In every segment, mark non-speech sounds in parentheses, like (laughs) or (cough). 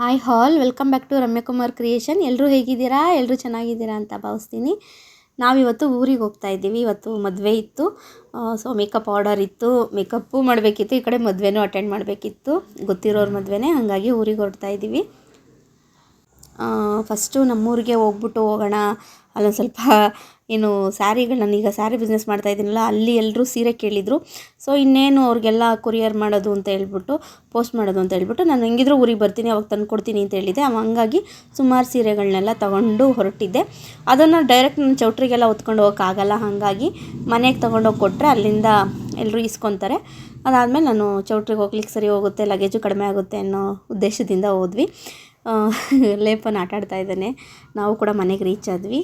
Hi all welcome back to Ramyakumar creation ಎಲ್ಲರೂ ಹೇಗಿದ್ದೀರಾ? ಎಲ್ಲರೂ ಚೆನ್ನಾಗಿದ್ದೀರಾ ಅಂತ ಭಾವಿಸ್ತೀನಿ. ನಾವಿವತ್ತು ಊರಿಗೆ ಹೋಗ್ತಾ ಇದ್ದೀವಿ. ಇವತ್ತು ಮದುವೆ ಇತ್ತು. ಸೊ ಮೇಕಪ್ ಆರ್ಡರ್ ಇತ್ತು. ಮೇಕಪ್ಪು ಮಾಡಬೇಕಿತ್ತು. ಈ ಕಡೆ ಮದುವೆನೂ ಅಟೆಂಡ್ ಮಾಡಬೇಕಿತ್ತು. ಗೊತ್ತಿರೋರ ಮದುವೆನೇ, ಹಾಗಾಗಿ ಊರಿಗೆ ಹೊರಡ್ತಾ ಇದ್ದೀವಿ. ಫಸ್ಟು ನಮ್ಮೂರಿಗೆ ಹೋಗ್ಬಿಟ್ಟು ಹೋಗೋಣ. ಅಲ್ಲೊಂದು ಸ್ವಲ್ಪ ಏನು ಸ್ಯಾರಿಗಳು ನಾನೀಗ ಸ್ಯಾರಿ ಬಿಸ್ನೆಸ್ ಮಾಡ್ತಾ ಇದ್ದೀನಲ್ಲ ಅಲ್ಲಿ ಎಲ್ಲರೂ ಸೀರೆ ಕೇಳಿದರು. ಸೊ ಇನ್ನೇನು ಅವ್ರಿಗೆಲ್ಲ ಕೊರಿಯರ್ ಮಾಡೋದು ಅಂತ ಹೇಳ್ಬಿಟ್ಟು ಪೋಸ್ಟ್ ಮಾಡೋದು ಅಂತ ಹೇಳ್ಬಿಟ್ಟು ನಾನು ಹೆಂಗಿದ್ರು ಊರಿಗೆ ಬರ್ತೀನಿ, ಅವಾಗ ತಂದು ಕೊಡ್ತೀನಿ ಅಂತ ಹೇಳಿದೆ. ಅವ ಹಂಗಾಗಿ ಸುಮಾರು ಸೀರೆಗಳನ್ನೆಲ್ಲ ತಗೊಂಡು ಹೊರಟಿದ್ದೆ. ಅದನ್ನು ಡೈರೆಕ್ಟ್ ನನ್ನ ಚೌಟ್ರಿಗೆಲ್ಲ ಹೊತ್ಕೊಂಡು ಹೋಗೋಕ್ಕಾಗಲ್ಲ ಹಾಗಾಗಿ ಮನೆಗೆ ತೊಗೊಂಡೋಗಿ ಕೊಟ್ಟರೆ ಅಲ್ಲಿಂದ ಎಲ್ಲರೂ ಇಸ್ಕೊತಾರೆ ಅದಾದಮೇಲೆ ನಾನು ಚೌಟ್ರಿಗೆ ಹೋಗ್ಲಿಕ್ಕೆ ಸರಿ ಹೋಗುತ್ತೆ ಲಗೇಜು ಕಡಿಮೆ ಆಗುತ್ತೆ ಅನ್ನೋ ಉದ್ದೇಶದಿಂದ ಹೋದ್ವಿ. ಲೇಪನ್ ಆಟ ಆಡ್ತಾ ಇದ್ದಾನೆ. ನಾವು ಕೂಡ ಮನೆಗೆ ರೀಚ್ ಆದ್ವಿ.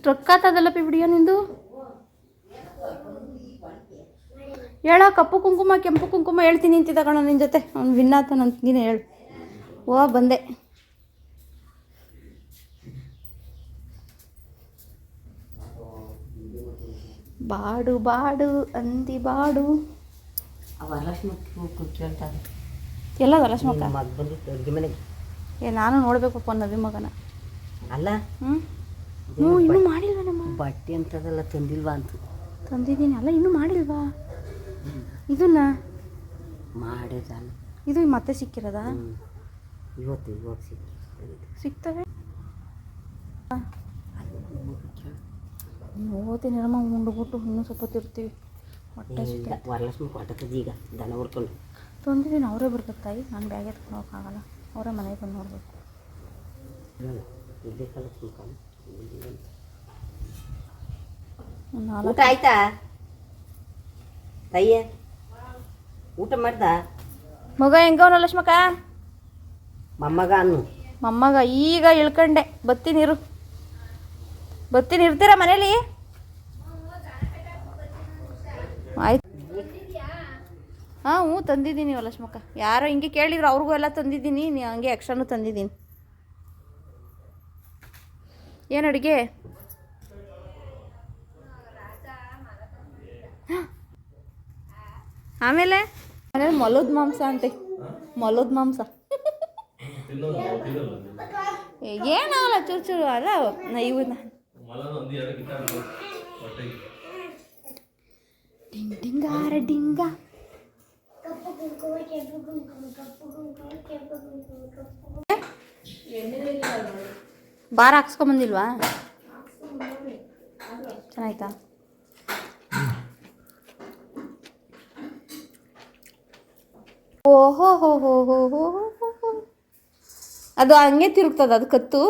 ಸ್ಟ್ರಕ್ ಆಗ್ತದಲ್ಲ ಪಿ ವಿಡಿಯೋ ನಿಂದು? ಹೇಳ ಕಪ್ಪು ಕುಂಕುಮ ಕೆಂಪು ಕುಂಕುಮ ಹೇಳ್ತೀನಿ ಅಂತಿದ್ದ ಕಣ ನಿನ್ನ ಜೊತೆ. ಅವ್ನು ವಿನ್ ಆತನಂತ ನೀನು ಹೇಳು. ಓ ಬಂದೆ. ಬಾಡು ಬಾಡು ಅಂದಿ ಬಾಡು. ಎಲ್ಲ ವರಲಕ್ಷ್ಮಕ್ಕ ಏ ನಾನು ನೋಡ್ಬೇಕಪ್ಪ ನವಿ ಮಗನ. ಅಲ್ಲ? ಹ್ಞೂ ಹ್ಞೂ ಇನ್ನೂ ಮಾಡಿಲ್ವಾ ನಮ್ಮ? ಬಟ್ಟೆ ಅಂತದೆಲ್ಲ ತಂದಿಲ್ವಾ ಅಂತ. ತಂದಿದ್ದೀನಿ. ಅಲ್ಲ ಇನ್ನೂ ಮಾಡಿಲ್ವಾ? ಇದನ್ನ? ಮಾಡಿದಾನ ಇದು ಮತ್ತೆ ಸಿಕ್ಕಿರೋದಾ? ಇವತ್ತು ಇವತ್ತು ಸಿಕ್ತವೆ. ಸಿಗ್ತವೆ ಓದ್ತೀನಿ ನಮ್ಮ ಉಂಡುಬಿಟ್ಟು ಇನ್ನೂ ಸ್ವಲ್ಪ ತಿರ್ತೀವಿ ಹೊಟ್ಟೆ ವರಲಕ್ಷ್ಮಿ ಕೊಟ್ಟಕ್ಕದ ಈಗ ದನ ಹುರ್ಕೊಂಡು. ತಂದಿದ್ದೀನಿ ಅವರೇ ಬರ್ಬೇಕು ತಾಯಿ. ನಾನು ಬ್ಯಾಗ್ ಎತ್ಕೊಂಡು ಹೋಗೋಕ್ಕಾಗಲ್ಲ. ಅವರೇ ಮನೆಗೆ ಬಂದು ನೋಡಬೇಕು. ಇಲ್ಲೇ ಕಲಿಸ್ಬೇಕು ಊಟ ಆಯ್ತಾ? ತಯ್ಯ ಊಟ ಮಾಡ್ದ? ಮಗ ಹೆಂಗವನ ಲಕ್ಷ್ಮಕ್ಕ? ಮೊಮ್ಮಗ ಅನ್ನು. ಮೊಮ್ಮಗ ಈಗ ಇಳ್ಕಂಡೆ. ಬತ್ತಿನಿರು ಬತ್ತೀನಿ ಇರ್ತೀರಾ ಮನೇಲಿ? ಆಯ್ತು. ಹಾಂ ಹ್ಞೂ ತಂದಿದ್ದೀನಿ ಲಕ್ಷ್ಮಕ್ಕ. ಯಾರೋ ಹಿಂಗೆ ಕೇಳಿದ್ರು ಅವ್ರಿಗೂ ಎಲ್ಲ ತಂದಿದ್ದೀನಿ. ನೀ ಹಂಗೆ ಎಕ್ಸ್ಟ್ರಾನು ತಂದಿದ್ದೀನಿ. ಏನು ಅಡುಗೆ? ಆಮೇಲೆ? ಆಮೇಲೆ ಮೊಲದ ಮಾಂಸ ಅಂತೆ. ಮೊಲದ ಮಾಂಸ. ಏ, ಏನಾಗಲ್ಲ ಚೂರು ಚೂರು ಅಲ್ಲ ನ- ಇವನ್ನ ಡಿಂಗ್ ಡಿಂಗಾರ ಡಿಂಗ. ಬಾರ ಹಾಕ್ಸ್ಕೊಂಬಂದಿಲ್ವಾ ಚೆನ್ನಾಯ್ತಾ? ಓಹೋ ಹೋ ಹೋ ಹೋ ಹೋ ಹೋ ಹೋ ಹೋ. ಅದು ಹಂಗೆ ತಿರುಗ್ತದ ಅದು ಕತ್ತು?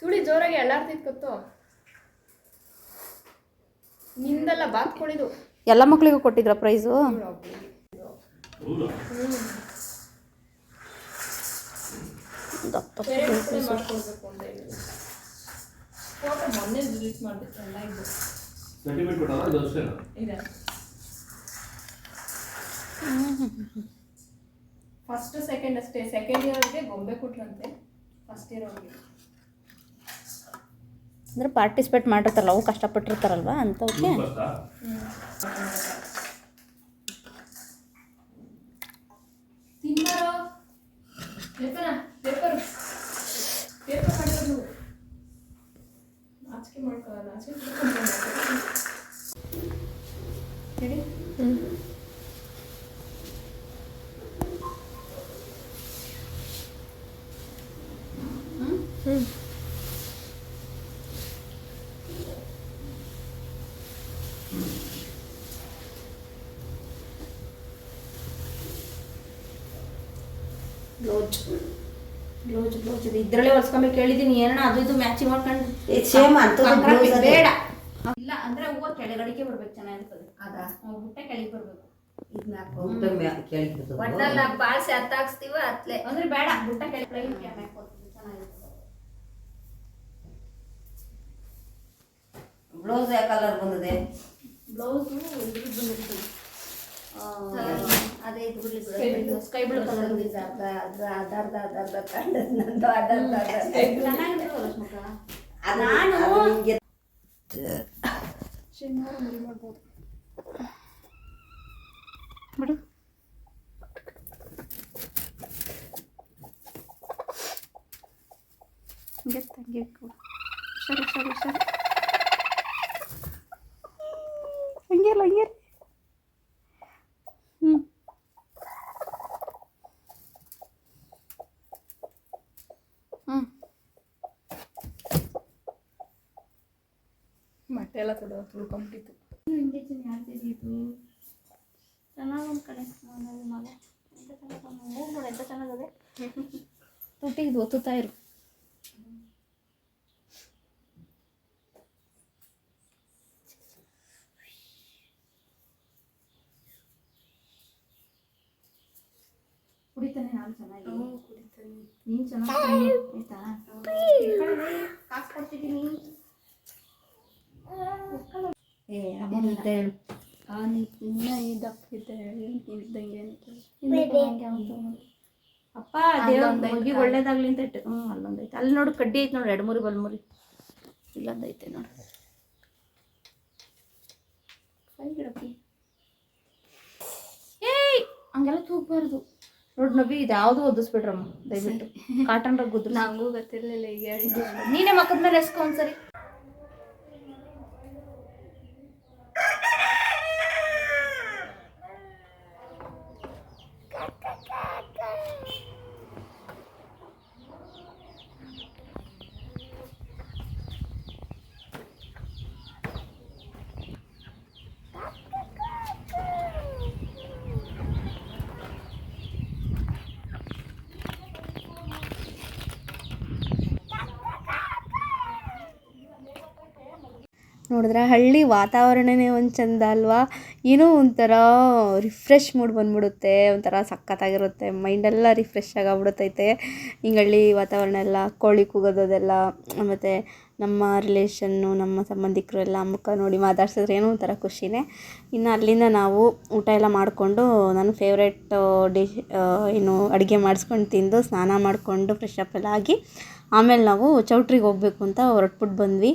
ತುಳಿ ಜೋರಾಗಿ ಎಳ್ಳಾಡ್ತಿತ್ತು ನಿಂದಲ್ಲ ಬಾತ್ಕೊಳಿದು ಎಲ್ಲ ಮಕ್ಕಳಿಗೂ ಕೊಟ್ಟಿದ್ರ ಪ್ರೈಸು ದಪ್ಪ ಮಾಡ್ಕೊಳ್ಬೇಕು ಅಂತ ಹೇಳಿ ಫೋಟೋ ಮೊನ್ನೆ ಡಿಲೀಟ್ ಮಾಡಿದೆ ಚೆನ್ನಾಗಿದ್ದು ಸರ್ಟಿಫಿಕೇಟ್ ಕೊಟ್ಟಲ್ಲ ಇದು ಅಷ್ಟೇನಾ ಇದೆ ಫಸ್ಟ್ ಸೆಕೆಂಡ್ ಅಷ್ಟೇ. ಸೆಕೆಂಡ್ ಇಯರ್ ಅವ್ರಿಗೆ ಗೊಂಬೆ ಕೊಟ್ರಂತೆ. ಫಸ್ಟ್ ಇಯರ್ ಅವ್ರಿಗೆ. ಅಂದ್ರೆ ಪಾರ್ಟಿಸಿಪೇಟ್ ಮಾಡಿರ್ತಾರಲ್ಲ ಅವು ಕಷ್ಟಪಟ್ಟಿರ್ತಾರಲ್ವಾ ಅಂಥವಕ್ಕೆ ಬ್ಲೌಸ್ ಇದ್ರಲ್ಲೇ ಇದು ಹೇಳಿದೀನಿ ಹೊಲ್ಸ್ಕೊಬೇಕು ಹೇಳಿದ್ದೀನಿ ಏನಣ್ಣ ಅದು ಇದು ಮ್ಯಾಚಿಂಗ್ ಮಾಡ್ಕೊಂಡು ಬೇಡ. ಇಲ್ಲ ಅಂದ್ರೆ ಹೂವು ಕೆಳಗಡೆಗೆ ಬರ್ಬೇಕು ಚೆನ್ನಾಗಿರ್ತದೆ. ಅದ. ಬುಟ್ಟೆ ಕೆಳಗೆ ಬರ್ಬೇಕು. ಒಟ್ಟಲ್ಲ ಬಾಳ್ಸಿ ಅತ್ಲೆ. ಅಂದ್ರೆ ಬೇಡ ಬುಟ್ಟ ಬ್ಲೌಸ್ ಯಾವ ಕಲರ್ ಬಂದಿದೆ? ಬ್ಲೌಸ್ ಬಂದಿರ್ತದೆ. ಅದೇ ಇದು ಬಿಡ್ಲಿ ಸ್ಕೈ ಬ್ಲೂ ಕಲರ್ ಅರ್ಧ ಅರ್ಧ ಅರ್ಧ ಅರ್ಧ ಕಂಡದ್ದು ನಂದು ಅರ್ಧ ಅರ್ಧ ನಾನು- ಶನಿವಾರ ಮರಿ ಮಾಡ್ಬೋದು. ಬಿಡು. ಹಂಗೆ ತಂಗಿ ಸರಿ ಸರಿ ಸರಿ. ಹಂಗೆಲ್ಲ ಹಂಗೆ ಹ್ಞೂ ಹ್ಞೂ ಬಟ್ಟೆ ಕಂಪ್ಲೀಟ್ ಇಂಜೆಕ್ಷನ್ ಯಾರು ಚೆನ್ನಾಗಿ ಒಂದು ಕಡೆ ಮಗ ಎಂತ ಚೆನ್ನಾಗಿ ಮೂಗು ನೋಡಿ ಎಂತ ಚೆನ್ನಾಗದೆ. ತುಟಿಗೆ ಒತ್ತುತ್ತಾ ಇರು ಕುಡಿತಾನೆ ಹಾಲು ಚೆನ್ನಾಗಿ ಕುಡಿತಾನೆ ನೀನು ಚೆನ್ನಾಗಿ ಆಯ್ತಾ ಈ ಕಡೆ ಕಾಸು ಕೊಡ್ತಿದ್ದೀನಿ ಅಮ್ಮನಿದ್ದ ಹೇಳು ಇನ್ನ ಇದಕ್ಕಿದೆ ಇದ್ದಂಗೆ ಅಪ್ಪ ದೇವ್ರ ಒಳ್ಳೇದಾಗ್ಲಿ ಅಂತ ಇಟ್ಟು ಹ್ಞೂ ಅಲ್ಲೊಂದೈತೆ. ಅಲ್ಲಿ ನೋಡು ಕಡ್ಡಿ ಐತೆ ನೋಡು ಎರಡು ಮೂರಿ ಬಲ್ಮುರಿ. ಇಲ್ಲೊಂದೈತೆ ನೋಡು. ಏಯ್! ಹಂಗೆಲ್ಲ ತೂಗಬಾರ್ದು. ನೋಡು ನಬಿ ಇದು ಯಾವುದು ಓದಿಸ್ಬಿಡ್ರಮ್ಮ ದಯವಿಟ್ಟು. ಕಾಟನ್ ರಗ್ ಉದ್ರ ನಂಗೂ ಗೊತ್ತಿರ್ಲಿಲ್ಲ ಈಗ ನೀನೇ ಮಕ್ಕದ ಮೇಲೆ ಎಸ್ಕೊ ಒಂದ್ಸರಿ. ನೋಡಿದ್ರೆ ಹಳ್ಳಿ ವಾತಾವರಣನೇ ಒಂದು ಚಂದ ಅಲ್ವಾ? ಏನೋ ಒಂಥರ ರಿಫ್ರೆಶ್ ಮೂಡ್ ಬಂದ್ಬಿಡುತ್ತೆ, ಒಂಥರ ಸಖತ್ತಾಗಿರುತ್ತೆ. ಮೈಂಡೆಲ್ಲ ರಿಫ್ರೆಶ್ ಆಗಿಬಿಡುತ್ತೈತೆ ಹಿಂಗೆ ಹಳ್ಳಿ ವಾತಾವರಣ ಎಲ್ಲ, ಕೋಳಿ ಕೂಗೋದೆಲ್ಲ ಮತ್ತು ನಮ್ಮ ರಿಲೇಷನ್ನು ನಮ್ಮ ಸಂಬಂಧಿಕರು ಎಲ್ಲ ಮುಖ ನೋಡಿ ಮಾತಾಡ್ಸಿದ್ರೆ ಏನೋ ಒಂಥರ ಖುಷಿನೇ. ಇನ್ನು ಅಲ್ಲಿಂದ ನಾವು ಊಟ ಎಲ್ಲ ಮಾಡಿಕೊಂಡು ನನ್ನ ಫೇವ್ರೆಟ್ ಡಿಶ್ ಏನು ಅಡುಗೆ ಮಾಡಿಸ್ಕೊಂಡು ತಿಂದು ಸ್ನಾನ ಮಾಡಿಕೊಂಡು ಫ್ರೆಶ್ ಅಪ್ ಎಲ್ಲ ಆಗಿ ಆಮೇಲೆ ನಾವು ಚೌಟ್ರಿಗೆ ಹೋಗಬೇಕು ಅಂತ ಹೊರಟ್ಬಿಟ್ಟು ಬಂದ್ವಿ.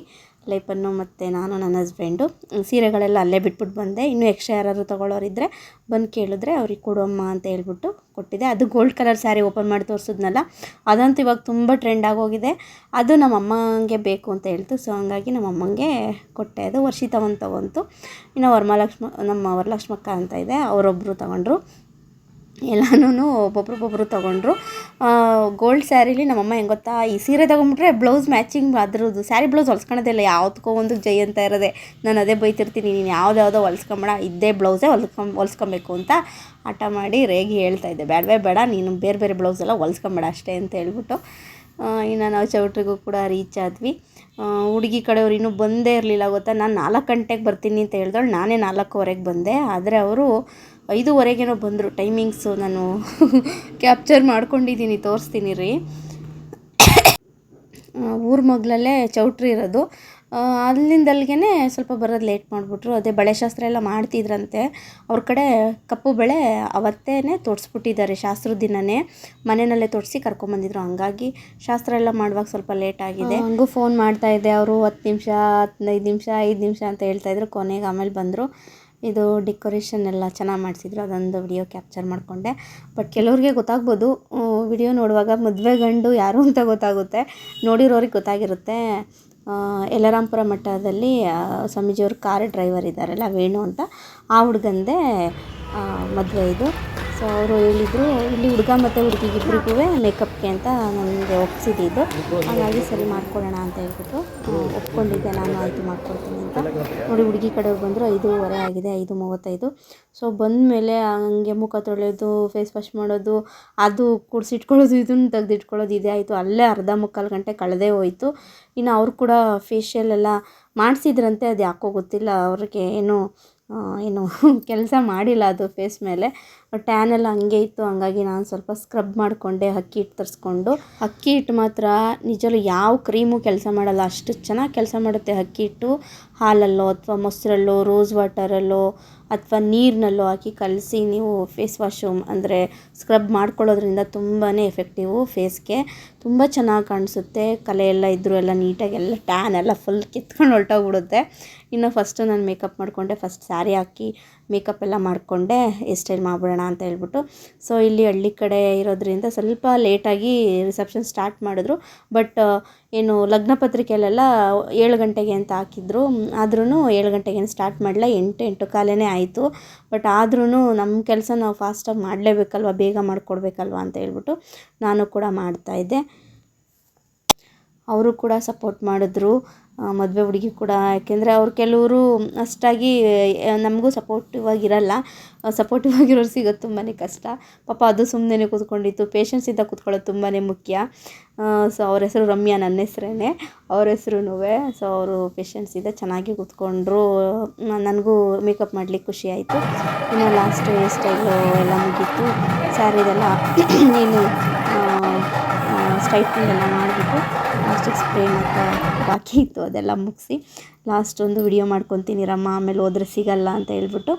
ಲೈಪನ್ನು ಮತ್ತು ನಾನು, ನನ್ನ ಹಸ್ಬೆಂಡು ಸೀರೆಗಳೆಲ್ಲ ಅಲ್ಲೇ ಬಿಟ್ಬಿಟ್ಟು ಬಂದೆ. ಇನ್ನೂ ಎಕ್ಸ್ಟ್ರಾ ಯಾರಾದ್ರು ತೊಗೊಳ್ಳೋರಿದ್ದರೆ ಬಂದು ಕೇಳಿದ್ರೆ ಅವ್ರಿಗೆ ಕೊಡಮ್ಮ ಅಂತ ಹೇಳ್ಬಿಟ್ಟು ಕೊಟ್ಟಿದ್ದೆ. ಅದು ಗೋಲ್ಡ್ ಕಲರ್ ಸ್ಯಾರಿ ಓಪನ್ ಮಾಡಿ ತೋರಿಸಿದ್ನಲ್ಲ, ಅದಂತೂ ಇವಾಗ ತುಂಬ ಟ್ರೆಂಡ್ ಆಗೋಗಿದೆ. ಅದು ನಮ್ಮ ಅಮ್ಮಂಗೆ ಬೇಕು ಅಂತ ಹೇಳ್ತು. ಸೊ ಹಂಗಾಗಿ ನಮ್ಮ ಅಮ್ಮಂಗೆ ಕೊಟ್ಟೆ. ಅದು ವರ್ಷಿತ ಒಂದು ತೊಗೊಂತು ಇನ್ನು ವರಮಹಾಲಕ್ಷ್ಮ, ನಮ್ಮ ವರಲಕ್ಷ್ಮಕ್ಕ ಅಂತ ಇದೆ. ಅವರೊಬ್ಬರು ತಗೊಂಡ್ರು. ಎಲ್ಲನೂ ಒಬ್ಬೊಬ್ರೊಬ್ಬೊಬ್ಬರು ತೊಗೊಂಡ್ರು. ಗೋಲ್ಡ್ ಸ್ಯಾರಿಲಿ ನಮ್ಮಮ್ಮ ಹೆಂಗೆ ಗೊತ್ತಾ, ಈ ಸೀರೆ ತೊಗೊಂಬಿಟ್ರೆ ಬ್ಲೌಸ್ ಮ್ಯಾಚಿಂಗ್ ಅದ್ರದ್ದು. ಸ್ಯಾರಿ ಬ್ಲೌಸ್ ಹೊಲ್ಸ್ಕೊಳೋದೇ ಇಲ್ಲ, ಯಾವುದಕ್ಕೋ ಒಂದು ಜೈ ಅಂತ ಇರೋದೆ. ನಾನು ಅದೇ ಬೈತಿರ್ತೀನಿ, ನೀನು ಯಾವುದ್ಯಾವುದೋ ಹೊಲ್ಸ್ಕೊಂಬೇಡ, ಇದ್ದೇ ಬ್ಲೌಸೇ ಹೊಲ್ಸ್ಕೊಂಬ ಹೊಲ್ಸ್ಕೊಬೇಕು ಅಂತ ಹಠ ಮಾಡಿ ರೇಗಿ ಹೇಳ್ತಾ ಇದ್ದೆ. ಬೇಡವೇ ಬೇಡ, ನೀನು ಬೇರೆ ಬೇರೆ ಬ್ಲೌಸ್ ಎಲ್ಲ ಹೊಲ್ಸ್ಕೊಂಬೇಡ ಅಷ್ಟೇ ಅಂತ ಹೇಳ್ಬಿಟ್ಟು ಇನ್ನು ನಾವು ಚೌಟ್ರಿಗೂ ಕೂಡ ರೀಚ್ ಆದ್ವಿ. ಹುಡುಗಿ ಕಡೆಯವ್ರು ಇನ್ನೂ ಬಂದೇ ಇರಲಿಲ್ಲ ಗೊತ್ತಾ? ನಾನು ನಾಲ್ಕು ಗಂಟೆಗೆ ಬರ್ತೀನಿ ಅಂತ ಹೇಳಿದಳು, ನಾನೇ ನಾಲ್ಕೂವರೆಗೆ ಬಂದೆ. ಆದರೆ ಅವರು ಐದೂವರೆಗೇನೋ ಬಂದರು ಟೈಮಿಂಗ್ಸು ನಾನು (laughs) ಕ್ಯಾಪ್ಚರ್ ಮಾಡ್ಕೊಂಡಿದ್ದೀನಿ ತೋರಿಸ್ತೀನಿ ರೀ. ಊರ ಮಗ್ಲಲ್ಲೇ ಚೌಟ್ರಿ ಇರೋದು. ಆ, ಅಲ್ಲಿಂದ ಅಲ್ಲಿಗೆ ಸ್ವಲ್ಪ ಬರೋದು ಲೇಟ್ ಮಾಡಿಬಿಟ್ರು. ಅದೇ ಬಳೆ ಶಾಸ್ತ್ರ ಎಲ್ಲ ಮಾಡ್ತಿದ್ರಂತೆ. ಅವ್ರ ಕಡೆ ಕಪ್ಪು ಬಳೆ ಅವತ್ತೇ ತೋರಿಸ್ಬಿಟ್ಟಿದ್ದಾರೆ ಶಾಸ್ತ್ರದ ದಿನವೇ ಮನೆಯಲ್ಲೇ ತೋರಿಸಿ ಕರ್ಕೊಂಬಂದಿದ್ರು. ಹಂಗಾಗಿ ಶಾಸ್ತ್ರ ಎಲ್ಲ ಮಾಡುವಾಗ ಸ್ವಲ್ಪ ಲೇಟ್ ಆಗಿದೆ. ಹಂಗೂ ಫೋನ್ ಮಾಡ್ತಾಯಿದ್ದೆ ಅವರು. ಹತ್ತು ನಿಮಿಷ ಹದಿನೈದು ನಿಮಿಷ ಐದು ನಿಮಿಷ ಅಂತ ಹೇಳ್ತಾಯಿದ್ರು ಕೊನೆಗೆ ಆಮೇಲೆ ಬಂದರು. ಇದು ಡೆಕೋರೇಷನ್ ಎಲ್ಲ ಚೆನ್ನಾಗಿ ಮಾಡಿಸಿದ್ರು. ಅದೊಂದು ವಿಡಿಯೋ ಕ್ಯಾಪ್ಚರ್ ಮಾಡಿಕೊಂಡೆ. ಬಟ್ ಕೆಲವ್ರಿಗೆ ಗೊತ್ತಾಗ್ಬೋದು. ವಿಡಿಯೋ ನೋಡುವಾಗ ಮದುವೆ ಗಂಡು ಯಾರು ಅಂತ ಗೊತ್ತಾಗುತ್ತೆ. ನೋಡಿರೋರಿಗೆ ಗೊತ್ತಾಗಿರುತ್ತೆ. ಯಲರಾಂಪುರ ಮಠದಲ್ಲಿ ಸ್ವಾಮೀಜಿಯವ್ರ ಕಾರ್ ಡ್ರೈವರ್ ಇದ್ದಾರಲ್ಲ, ವೇಣು ಅಂತ. ಆ ಹುಡುಗಂದೇ ಮದುವೆ ಇದು. ಸೊ ಅವರು ಹೇಳಿದರು, ಇಲ್ಲಿ ಹುಡುಗ ಮತ್ತು ಹುಡುಗಿಗಿಬ್ರಿಗೂ ಮೇಕಪ್ಗೆ ಅಂತ ನನಗೆ ಒಪ್ಸಿದ್ದು ಹಾಗಾಗಿ ಸರಿ ಮಾಡ್ಕೊಳ್ಳೋಣ ಅಂತ ಹೇಳ್ಬಿಟ್ಟು ಒಪ್ಕೊಂಡಿದ್ದೆ. ನಾನು ಆಯಿತು ಮಾಡ್ಕೊಡ್ತೀನಿ ಅಂತ. ನೋಡಿ, ಹುಡುಗಿ ಕಡೆಯವ್ರು ಬಂದರು ಐದೂವರೆ ಆಗಿದೆ, ಐದು ಮೂವತ್ತೈದು. ಸೊ ಬಂದಮೇಲೆ ಹಂಗೆ ಮುಖ ತೊಳೆಯೋದು ಫೇಸ್ ವಾಶ್ ಮಾಡೋದು, ಅದು ಕುಡಿಸಿಟ್ಕೊಳ್ಳೋದು, ಇದನ್ನು ತೆಗೆದಿಟ್ಕೊಳ್ಳೋದು, ಇದೇ ಆಯಿತು. ಅಲ್ಲೇ ಅರ್ಧ ಮುಕ್ಕಾಲು ಗಂಟೆ ಕಳೆದೇ ಹೋಯಿತು. ಇನ್ನು ಅವ್ರು ಕೂಡ ಫೇಶಿಯಲ್ ಎಲ್ಲ ಮಾಡಿಸಿದ್ರಂತೆ, ಅದು ಯಾಕೋ ಗೊತ್ತಿಲ್ಲ. ಅವ್ರಿಗೆ ಏನು ಏನು (laughs) ಕೆಲಸ ಮಾಡಿಲ್ಲ ಅದು ಫೇಸ್ ಮೇಲೆ. ಟ್ಯಾನ್ ಎಲ್ಲ ಹಂಗೆ ಇತ್ತು, ಹಂಗಾಗಿ ನಾನು ಸ್ವಲ್ಪ ಸ್ಕ್ರಬ್ ಮಾಡಿಕೊಂಡೆ, ಅಕ್ಕಿ ಹಿಟ್ಟು ತರಿಸ್ಕೊಂಡು. ಅಕ್ಕಿ ಹಿಟ್ಟು ಮಾತ್ರ ನಿಜವೂ ಯಾವ ಕ್ರೀಮು ಕೆಲಸ ಮಾಡಲ್ಲ. ಅಷ್ಟು ಚೆನ್ನಾಗಿ ಕೆಲಸ ಮಾಡುತ್ತೆ ಅಕ್ಕಿ ಹಿಟ್ಟು. ಹಾಲಲ್ಲೋ ಅಥವಾ ಮೊಸರಲ್ಲೋ ರೋಸ್ ವಾಟರಲ್ಲೋ ಅಥವಾ ನೀರಿನಲ್ಲೋ ಹಾಕಿ ಕಲಸಿ ನೀವು ಫೇಸ್ ವಾಶು ಅಂದರೆ ಸ್ಕ್ರಬ್ ಮಾಡ್ಕೊಳ್ಳೋದ್ರಿಂದ ತುಂಬಾ ಎಫೆಕ್ಟಿವು ಫೇಸ್ಗೆ ತುಂಬ ಚೆನ್ನಾಗಿ ಕಾಣಿಸುತ್ತೆ. ಕಲೆ ಎಲ್ಲ ಇದ್ದರೂ ಎಲ್ಲ ನೀಟಾಗಿ ಎಲ್ಲ ಟ್ಯಾನ್ ಎಲ್ಲ ಫುಲ್ ಕಿತ್ಕೊಂಡು ಹೊರಟೋಗ್ಬಿಡುತ್ತೆ. ಇನ್ನು ಫಸ್ಟು ನಾನು ಮೇಕಪ್ ಮಾಡಿಕೊಂಡೆ. ಫಸ್ಟ್ ಸ್ಯಾರಿ ಹಾಕಿ ಮೇಕಪ್ ಎಲ್ಲ ಮಾಡಿಕೊಂಡೆ ಹೇರ್ ಸ್ಟೈಲ್ ಮಾಡ್ಬಿಡೋಣ ಅಂತ ಹೇಳ್ಬಿಟ್ಟು. ಸೊ ಇಲ್ಲಿ ಹಳ್ಳಿ ಕಡೆ ಇರೋದ್ರಿಂದ ಸ್ವಲ್ಪ ಲೇಟಾಗಿ ರಿಸೆಪ್ಷನ್ ಸ್ಟಾರ್ಟ್ ಮಾಡಿದ್ರು. ಬಟ್ ಏನು ಲಗ್ನ ಪತ್ರಿಕೆಯಲ್ಲೆಲ್ಲ ಏಳು ಗಂಟೆಗೆ ಅಂತ ಹಾಕಿದ್ರು. ಆದ್ರೂ ಏಳು ಗಂಟೆಗೆ ಸ್ಟಾರ್ಟ್ ಮಾಡಲ್ಲ ಎಂಟು ಎಂಟು ಕಾಲೇ ಆಯಿತು. ಬಟ್ ಆದ್ರೂ ನಮ್ಮ ಕೆಲಸ ನಾವು ಫಾಸ್ಟಾಗಿ ಮಾಡಲೇಬೇಕಲ್ವ, ಬೇಗ ಮಾಡಿಕೊಡ್ಬೇಕಲ್ವ ಅಂತ ಹೇಳ್ಬಿಟ್ಟು ನಾನು ಕೂಡ ಮಾಡ್ತಾಯಿದ್ದೆ ಅವರು ಕೂಡ ಸಪೋರ್ಟ್ ಮಾಡಿದ್ರು ಮದುವೆ ಹುಡುಗಿ ಕೂಡ. ಯಾಕೆಂದರೆ ಅವ್ರು ಕೆಲವರು ಅಷ್ಟಾಗಿ ನಮಗೂ ಸಪೋರ್ಟಿವ್ ಆಗಿರಲ್ಲ. ಸಪೋರ್ಟಿವ್ ಆಗಿರೋರು ಸಿಗೋದು ತುಂಬಾ ಕಷ್ಟ. ಪಾಪ ಅದು ಸುಮ್ಮನೆ ಕೂತ್ಕೊಂಡಿತ್ತು. ಪೇಷನ್ಸಿಂದ ಕೂತ್ಕೊಳ್ಳೋದು ತುಂಬಾ ಮುಖ್ಯ. ಸೊ ಅವ್ರ ಹೆಸರು ರಮ್ಯಾ ನನ್ನ ಹೆಸ್ರೇ ಅವ್ರ ಹೆಸ್ರೂ ಸೊ ಅವರು ಪೇಷನ್ಸಿಂದ ಚೆನ್ನಾಗಿ ಕೂತ್ಕೊಂಡ್ರು. ನನಗೂ ಮೇಕಪ್ ಮಾಡ್ಲಿಕ್ಕೆ ಖುಷಿ ಆಯಿತು. ಇನ್ನು ಲಾಸ್ಟ್ ಹೇರ್ ಸ್ಟೈಲು ಎಲ್ಲ ಮುಗೀತು. ಸ್ಯಾರಿದೆಲ್ಲ ಏನು ಸ್ಟ್ರೈಟ್ನಿಂಗ್ ಎಲ್ಲ ಮಾಡಿಬಿಟ್ಟು ಲಾಸ್ಟಿಗೆ ಸ್ಪ್ರೇ ಮಾಡ್ತಾ ಬಾಕಿ ಇತ್ತು, ಅದೆಲ್ಲ ಮುಗಿಸಿ ಲಾಸ್ಟ್ ಒಂದು ವಿಡಿಯೋ ಮಾಡ್ಕೊತೀನಿ. ರಮ್ಮ ಆಮೇಲೆ ಹೋದ್ರೆ ಸಿಗಲ್ಲ ಅಂತ ಹೇಳ್ಬಿಟ್ಟು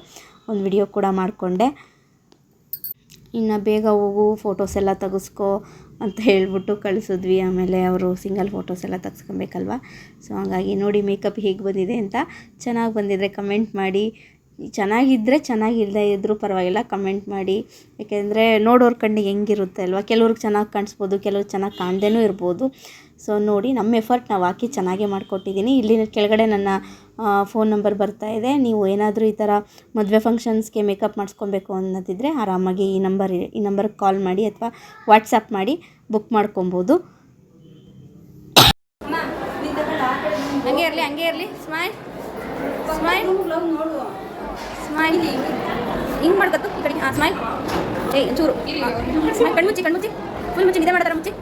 ಒಂದು ವಿಡಿಯೋ ಕೂಡ ಮಾಡಿಕೊಂಡೆ. ಇನ್ನು ಬೇಗ ಹೋಗು ಫೋಟೋಸ್ ಎಲ್ಲ ತೆಗೆಸ್ಕೋ ಅಂತ ಹೇಳ್ಬಿಟ್ಟು ಕಳಿಸಿದ್ವಿ. ಆಮೇಲೆ ಅವರು ಸಿಂಗಲ್ ಫೋಟೋಸ್ ಎಲ್ಲ ತೆಗೆಸ್ಕೊಬೇಕಲ್ವ? ಸೊ ಹಾಗಾಗಿ ನೋಡಿ ಮೇಕಪ್ ಹೇಗೆ ಬಂದಿದೆ ಅಂತ ಚೆನ್ನಾಗಿ ಬಂದಿದ್ರೆ ಕಮೆಂಟ್ ಮಾಡಿ. ಚೆನ್ನಾಗಿದ್ದರೆ ಚೆನ್ನಾಗಿಲ್ಲದೆ ಇದ್ದರೂ ಪರವಾಗಿಲ್ಲ ಕಮೆಂಟ್ ಮಾಡಿ. ಯಾಕೆಂದರೆ ನೋಡೋರ್ ಕಣ್ಣಿಗೆ ಹೆಂಗಿರುತ್ತೆ ಅಲ್ವಾ? ಕೆಲವ್ರಿಗೆ ಚೆನ್ನಾಗಿ ಕಾಣಿಸ್ಬೋದು ಕೆಲವ್ರಿಗೆ ಚೆನ್ನಾಗಿ ಕಾಣದೇನೂ ಇರ್ಬೋದು. ಸೊ ನೋಡಿ, ನಮ್ಮ ಎಫರ್ಟ್ ನಾವು ಹಾಕಿ ಚೆನ್ನಾಗೇ ಮಾಡಿಕೊಟ್ಟಿದ್ದೀನಿ ಇಲ್ಲಿ ಕೆಳಗಡೆ ನನ್ನ ಫೋನ್ ನಂಬರ್ ಬರ್ತಾ ಇದೆ. ನೀವು ಏನಾದರೂ ಈ ಥರ ಮದುವೆ ಫಂಕ್ಷನ್ಸ್ಗೆ ಮೇಕಪ್ ಮಾಡಿಸ್ಕೊಬೇಕು ಅನ್ನೋದಿದ್ದರೆ ಆರಾಮಾಗಿ ಈ ನಂಬರ್ ಈ ನಂಬರ್ಗೆ ಕಾಲ್ ಮಾಡಿ ಅಥವಾ ವಾಟ್ಸಪ್ ಮಾಡಿ ಬುಕ್ ಮಾಡ್ಕೊಬೋದು. ಹಂಗೆ ಇರಲಿ ಹಂಗೆ ಇರಲಿ. ಸ್ಮೈಲ್ ಸ್ಮೈಲ್ ಸ್ಮೈಲ್ ಹಿಂಗೆ ಮಾಡ್ಕೊತು ಈ ಕಡೆ ಹಾಂ ಸ್ಮೈಲ್ ಏಯ್, ಚೂರು. ಸ್ಮೈಲ್ ಕಣ್ಮುಚ್ಚಿ ಕಣ್ಮುಚ್ಚಿ. ಫುಲ್ ಮುಚ್ಚಿ, ನಿದ್ದೆ ಮಾಡ್ತಾರೆ ಮುಚ್ಚಿ.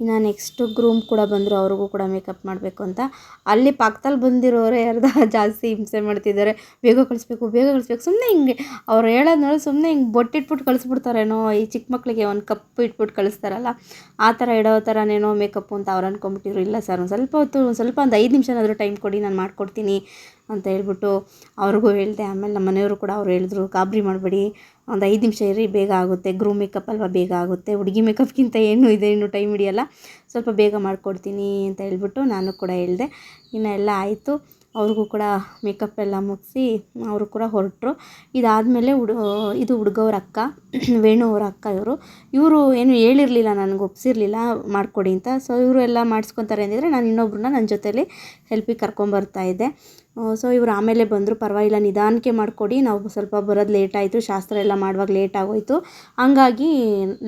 ಇನ್ನು ನೆಕ್ಸ್ಟು ಗ್ರೂಮ್ ಕೂಡ ಬಂದರು, ಅವ್ರಿಗೂ ಕೂಡ ಮೇಕಪ್ ಮಾಡಬೇಕು ಅಂತ. ಅಲ್ಲಿ ಪಕ್ಕದಲ್ಲಿ ಬಂದಿರೋರೇ ಅರ್ಧ ಜಾಸ್ತಿ ಹಿಂಸೆ ಮಾಡ್ತಿದ್ದಾರೆ. ಬೇಗ ಕಳಿಸ್ಬೇಕು ಬೇಗ ಕಳಿಸ್ಬೇಕು. ಸುಮ್ಮನೆ ಹಿಂಗೆ, ಅವ್ರು ಹೇಳೋದು ಸುಮ್ಮನೆ ಹಿಂಗೆ ಬೊಟ್ಟಿಟ್ಬಿಟ್ಟು ಕಳಿಸ್ಬಿಡ್ತಾರೇನೋ, ಈ ಚಿಕ್ಕ ಮಕ್ಕಳಿಗೆ ಒಂದು ಕಪ್ ಇಟ್ಬಿಟ್ಟು ಕಳಿಸ್ತಾರಲ್ಲ, ಆ ಥರ ಇಡೋ ಥರನೇನೋ ಮೇಕಪ್ಪು ಅಂತ ಅವ್ರು ಅಂದ್ಕೊಂಬಿಟ್ಟಿದ್ರು ಇಲ್ಲ ಸರ್ ಒಂದು ಸ್ವಲ್ಪ ಹೊತ್ತು, ಒಂದು ಸ್ವಲ್ಪ ಒಂದು ಐದು ನಿಮಿಷನಾದರೂ ಟೈಮ್ ಕೊಡಿ, ನಾನು ಮಾಡ್ಕೊಡ್ತೀನಿ ಅಂತ ಹೇಳ್ಬಿಟ್ಟು ಅವ್ರಿಗೂ ಹೇಳಿದೆ. ಆಮೇಲೆ ನಮ್ಮ ಮನೆಯವರು ಕೂಡ ಅವ್ರು ಹೇಳಿದ್ರು, ಗಾಬರಿ ಮಾಡಬೇಡಿ ಒಂದು ಐದು ನಿಮಿಷ ಇರಿ, ಬೇಗ ಆಗುತ್ತೆ. ಗ್ರೂಮ್ ಮೇಕಪ್ ಅಲ್ವಾ, ಬೇಗ ಆಗುತ್ತೆ. ಹುಡುಗಿ ಮೇಕಪ್ಗಿಂತ ಏನು ಇದೆ, ಇನ್ನು ಟೈಮ್ ಹಿಡಿಯಲ್ಲ. ಸ್ವಲ್ಪ ಬೇಗ ಮಾಡಿಕೊಡ್ತೀನಿ ಅಂತ ಹೇಳ್ಬಿಟ್ಟು ನಾನು ಕೂಡ ಹೇಳಿದೆ. ಇನ್ನು ಎಲ್ಲ ಆಯಿತು. ಅವ್ರಿಗೂ ಕೂಡ ಮೇಕಪ್ ಎಲ್ಲ ಮುಗಿಸಿ ಅವರು ಕೂಡ ಹೊರಟರು. ಇದಾದಮೇಲೆ ಹುಡು, ಇದು ಹುಡುಗವ್ರ ಅಕ್ಕ, ವೇಣು ಅವರ ಅಕ್ಕ ಇವರು. ಇವರು ಏನು ಹೇಳಿರಲಿಲ್ಲ, ನನಗೆ ಒಪ್ಸಿರಲಿಲ್ಲ, ಮಾಡಿಕೊಡಿ ಅಂತ. ಸೊ ಇವರು ಎಲ್ಲ ಮಾಡಿಸ್ಕೊತಾರೆ ಅಂದಿದ್ರೆ ನಾನು ಇನ್ನೊಬ್ರನ್ನ ನನ್ನ ಜೊತೇಲಿ ಹೆಲ್ಪಿಗೆ ಕರ್ಕೊಂಬರ್ತಾ ಇದ್ದೆ. ಸೊ ಇವರು ಆಮೇಲೆ ಬಂದರು, ಪರವಾಗಿಲ್ಲ, ನಿಧಾನಕ್ಕೆ ಮಾಡಿಕೊಡಿ. ನಾವು ಸ್ವಲ್ಪ ಬರೋದು ಲೇಟ್ ಆಯಿತು, ಶಾಸ್ತ್ರ ಎಲ್ಲ ಮಾಡುವಾಗ ಲೇಟ್ ಆಗೋಯಿತು. ಹಂಗಾಗಿ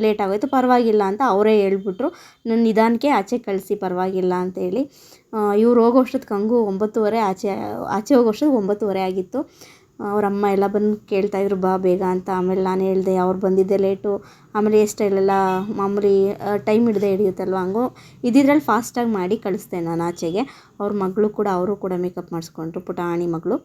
ಲೇಟ್ ಆಗೋಯಿತು, ಪರವಾಗಿಲ್ಲ ಅಂತ ಅವರೇ ಹೇಳ್ಬಿಟ್ರು. ನಾನು ನಿಧಾನಕ್ಕೆ ಆಚೆ ಕಳಿಸಿ, ಪರವಾಗಿಲ್ಲ ಅಂತೇಳಿ ಇವ್ರು ಹೋಗೋ ಅಷ್ಟೊತ್ತಿಗೆ ಹಂಗೂ ಒಂಬತ್ತುವರೆ ಆಚೆ ಆಚೆ ಹೋಗೋ ಅಷ್ಟೊತ್ತಿಗೆ ಒಂಬತ್ತುವರೆ ಆಗಿತ್ತು. ಅವ್ರ ಅಮ್ಮ ಎಲ್ಲ ಬಂದು ಕೇಳ್ತಾಯಿದ್ರು ಬಾ ಬೇಗ ಅಂತ. ಆಮೇಲೆ ನಾನು ಹೇಳಿದೆ, ಅವ್ರು ಬಂದಿದ್ದೆ ಲೇಟು. ಆಮೇಲೆ ಹೇರ್ ಸ್ಟೈಲೆಲ್ಲ, ಮಾಮೂಲಿ ಟೈಮ್ ಹಿಡ್ದೆ ಹಿಡಿಯುತ್ತಲ್ವ ಹಂಗು. ಇದ್ದಿದ್ರಲ್ಲಿ ಫಾಸ್ಟಾಗಿ ಮಾಡಿ ಕಳಿಸ್ದೆ ನಾನು ಆಚೆಗೆ. ಅವ್ರ ಮಗಳು ಕೂಡ, ಅವರು ಕೂಡ ಮೇಕಪ್ ಮಾಡಿಸ್ಕೊಂಡ್ರು ಪುಟಾಣಿ ಮಗಳು.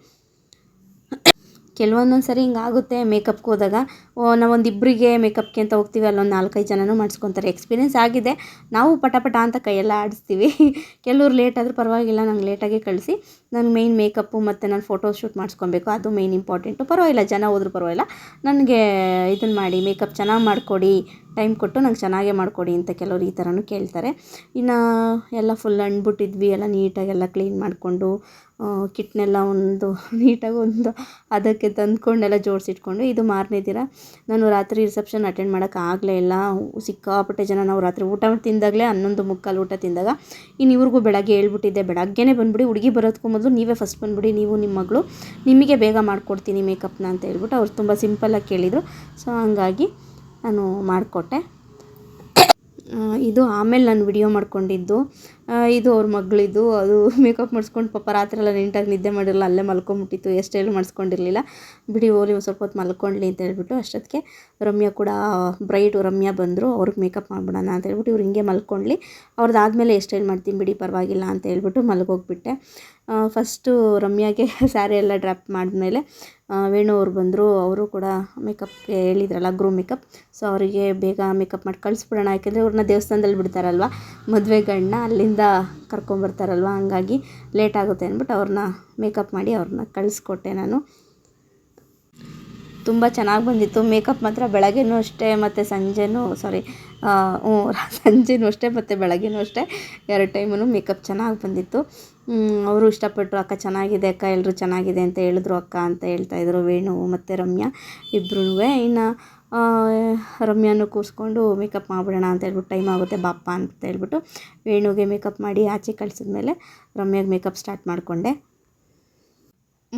ಕೆಲವೊಂದೊಂದು ಸರಿ ಹಿಂಗಾಗುತ್ತೆ ಮೇಕಪ್ಗೆ ಹೋದಾಗ. ಓ ನಾವೊಂದು ಇಬ್ಬರಿಗೆ ಮೇಕಪ್ಗೆ ಅಂತ ಹೋಗ್ತೀವಿ, ಅಲ್ಲೊಂದು ನಾಲ್ಕೈದು ಜನನೂ ಮಾಡಿಸ್ಕೊತಾರೆ. ಎಕ್ಸ್ಪೀರಿಯೆನ್ಸ್ ಆಗಿದೆ. ನಾವು ಪಟ ಪಟ ಅಂತ ಕೈಯೆಲ್ಲ ಆಡಿಸ್ತೀವಿ. (laughs) ಕೆಲವ್ರು ಲೇಟ್ ಆದರೂ ಪರವಾಗಿಲ್ಲ, ನಂಗೆ ಲೇಟಾಗೆ ಕಳಿಸಿ. ನನಗೆ ಮೇಯ್ನ್ ಮೇಕಪ್ಪು ಮತ್ತು ನಾನು ಫೋಟೋ ಶೂಟ್ ಮಾಡಿಸ್ಕೊಬೇಕು. ಅದು ಮೇಯ್ನ್ ಇಂಪಾರ್ಟೆಂಟು ಪರವಾಗಿಲ್ಲ, ಜನ ಹೋದ್ರೂ ಪರವಾಗಿಲ್ಲ. ನನಗೆ ಇದನ್ನು ಮಾಡಿ ಮೇಕಪ್ ಚೆನ್ನಾಗಿ ಮಾಡಿಕೊಡಿ ಟೈಮ್ ಕೊಟ್ಟು ನಂಗೆ ಚೆನ್ನಾಗೇ ಮಾಡಿಕೊಡಿ ಅಂತ ಕೆಲವರು ಈ ಥರನೂ ಕೇಳ್ತಾರೆ. ಇನ್ನು ಎಲ್ಲ ಫುಲ್ ಅಂಡ್ಬಿಟ್ಟಿದ್ವಿ, ಎಲ್ಲ ನೀಟಾಗೆಲ್ಲ ಕ್ಲೀನ್ ಮಾಡಿಕೊಂಡು. ಕಿಟ್ನೆಲ್ಲ ಒಂದು (laughs) ನೀಟಾಗಿ ಒಂದು ಅದಕ್ಕೆ ತಂದ್ಕೊಂಡೆಲ್ಲ ಜೋಡಿಸಿಟ್ಕೊಂಡು ಇದು ಮಾರನೇ ದಿನ. ನಾನು ರಾತ್ರಿ ರಿಸೆಪ್ಷನ್ ಅಟೆಂಡ್ ಮಾಡೋಕೆ ಆಗಲೇ ಇಲ್ಲ. ಸಿಕ್ಕಾಪಟ್ಟೆ ಜನ ನಾವು ರಾತ್ರಿ ಊಟ ತಿಂದಾಗಲೇ ಹನ್ನೊಂದು ಮುಕ್ಕಾಲು ಊಟ ತಿಂದಾಗ. ಇನ್ನು ಇವ್ರಿಗೂ ಬೆಳಗ್ಗೆ ಹೇಳ್ಬಿಟ್ಟಿದ್ದೆ, ಬೆಳಗ್ಗೆನೇ ಬಂದುಬಿಡಿ, ಹುಡುಗಿ ಬರೋದಕ್ಕೂ ಮೊದಲು ನೀವೇ ಫಸ್ಟ್ ಬಂದುಬಿಡಿ, ನೀವು ನಿಮ್ಮ ಮಗಳು ನಿಮಗೆ ಬೇಗ ಮಾಡಿಕೊಡ್ತೀನಿ ಮೇಕಪ್ನ ಅಂತ ಹೇಳ್ಬಿಟ್ಟು ಅವ್ರು ತುಂಬ ಸಿಂಪಲ್ಲಾಗಿ ಕೇಳಿದರು. ಸೊ ಹಂಗಾಗಿ ನಾನು ಮಾಡಿಕೊಟ್ಟೆ. ಇದು ಆಮೇಲೆ ನಾನು ವಿಡಿಯೋ ಮಾಡ್ಕೊಂಡಿದ್ದು. ಇದು ಅವ್ರ ಮಗಳಿದ್ದು. ಅದು (laughs) ಮೇಕಪ್ ಮಾಡಿಸ್ಕೊಂಡು ಪಾಪ ರಾತ್ರಿ ಎಲ್ಲ ನೀಟಾಗಿ ನಿದ್ದೆ ಮಾಡಿರಲ್ಲ ಅಲ್ಲೇ ಮಲ್ಕೊಂಬಿಟ್ಟಿತ್ತು. ಹೇಳಿ ಮಾಡಿಸ್ಕೊಂಡಿರಲಿಲ್ಲ. ಬಿಡಿ ಹೋಗಿ ಒಂದು ಸ್ವಲ್ಪ ಹೊತ್ತು ಮಲ್ಕೊಂಡ್ಲಿ ಅಂತ ಹೇಳ್ಬಿಟ್ಟು ಅಷ್ಟೊತ್ತಿಗೆ ರಮ್ಯಾ ಕೂಡ ಬ್ರೈಟು ರಮ್ಯಾ ಬಂದರು. ಅವ್ರಿಗೆ ಮೇಕಪ್ ಮಾಡಿಬಿಡೋಣ ಅಂತ ಹೇಳ್ಬಿಟ್ಟು ಇವ್ರು ಹಿಂಗೆ ಮಲ್ಕೊಂಡ್ಲಿ. ಅವ್ರದ್ದು ಆದಮೇಲೆ ಹೇಳಿ ಮಾಡ್ತೀನಿ ಬಿಡಿ, ಪರವಾಗಿಲ್ಲ ಅಂತ ಹೇಳ್ಬಿಟ್ಟು ಮಲ್ಗೋಗ್ಬಿಟ್ಟೆ. ಫಸ್ಟು ರಮ್ಯಾಗೆ (laughs) ಸ್ಯಾರಿ ಎಲ್ಲ ಡ್ರಾಪ್ ಮಾಡಿದ್ಮೇಲೆ ವೇಣು ಅವ್ರು ಬಂದರು, ಅವರು ಕೂಡ ಮೇಕಪ್ಗೆ ಹೇಳಿದ್ರಲ್ಲ ಗ್ರೂ ಮೇಕಪ್ ಸೊ ಅವರಿಗೆ ಬೇಗ ಮೇಕಪ್ ಮಾಡಿ ಕಳಿಸ್ಬಿಡೋಣ. ಯಾಕೆಂದರೆ ಅವ್ರನ್ನ ದೇವಸ್ಥಾನದಲ್ಲಿ ಬಿಡ್ತಾರಲ್ವ? ಮದುವೆಗಳನ್ನ ಅಲ್ಲಿಂದ ಕರ್ಕೊಂಬರ್ತಾರಲ್ವ? ಹಂಗಾಗಿ ಲೇಟ್ ಆಗುತ್ತೆ ಅಂದ್ಬಿಟ್ಟು ಅವ್ರನ್ನ ಮೇಕಪ್ ಮಾಡಿ ಅವ್ರನ್ನ ಕಳಿಸ್ಕೊಟ್ಟೆ ನಾನು. ತುಂಬ ಚೆನ್ನಾಗಿ ಬಂದಿತ್ತು. ಮೇಕಪ್ ಮಾತ್ರ ಬೆಳಗ್ಗೆನೂ ಅಷ್ಟೇ, ಮತ್ತು ಸಂಜೆನೂ ಸಾರಿ ಸಂಜೆನೂ ಅಷ್ಟೇ, ಮತ್ತು ಬೆಳಗ್ಗೆನೂ ಅಷ್ಟೇ ಎರಡು ಟೈಮೂ ಮೇಕಪ್ ಚೆನ್ನಾಗಿ ಬಂದಿತ್ತು. ಅವರು ಇಷ್ಟಪಟ್ಟರು ಅಕ್ಕ ಚೆನ್ನಾಗಿದೆ, ಅಕ್ಕ ಎಲ್ಲರೂ ಚೆನ್ನಾಗಿದೆ ಅಂತ ಹೇಳಿದ್ರು, ಅಕ್ಕ ಅಂತ ಹೇಳ್ತಾಯಿದ್ರು ವೇಣು ಮತ್ತು ರಮ್ಯಾ ಇಬ್ಬರೂ ಇನ್ನು ರಮ್ಯಾನು ಕೂರಿಸ್ಕೊಂಡು ಮೇಕಪ್ ಮಾಡಿಬಿಡೋಣ ಅಂತ ಹೇಳ್ಬಿಟ್ಟು ಟೈಮ್ ಆಗುತ್ತೆ, ಬಾಪ್ಪ ಅಂತ ಹೇಳ್ಬಿಟ್ಟು ವೇಣುಗೆ ಮೇಕಪ್ ಮಾಡಿ ಆಚೆ ಕಳಿಸಿದ್ಮೇಲೆ ರಮ್ಯಾಗೆ ಮೇಕಪ್ ಸ್ಟಾರ್ಟ್ ಮಾಡಿಕೊಂಡೆ.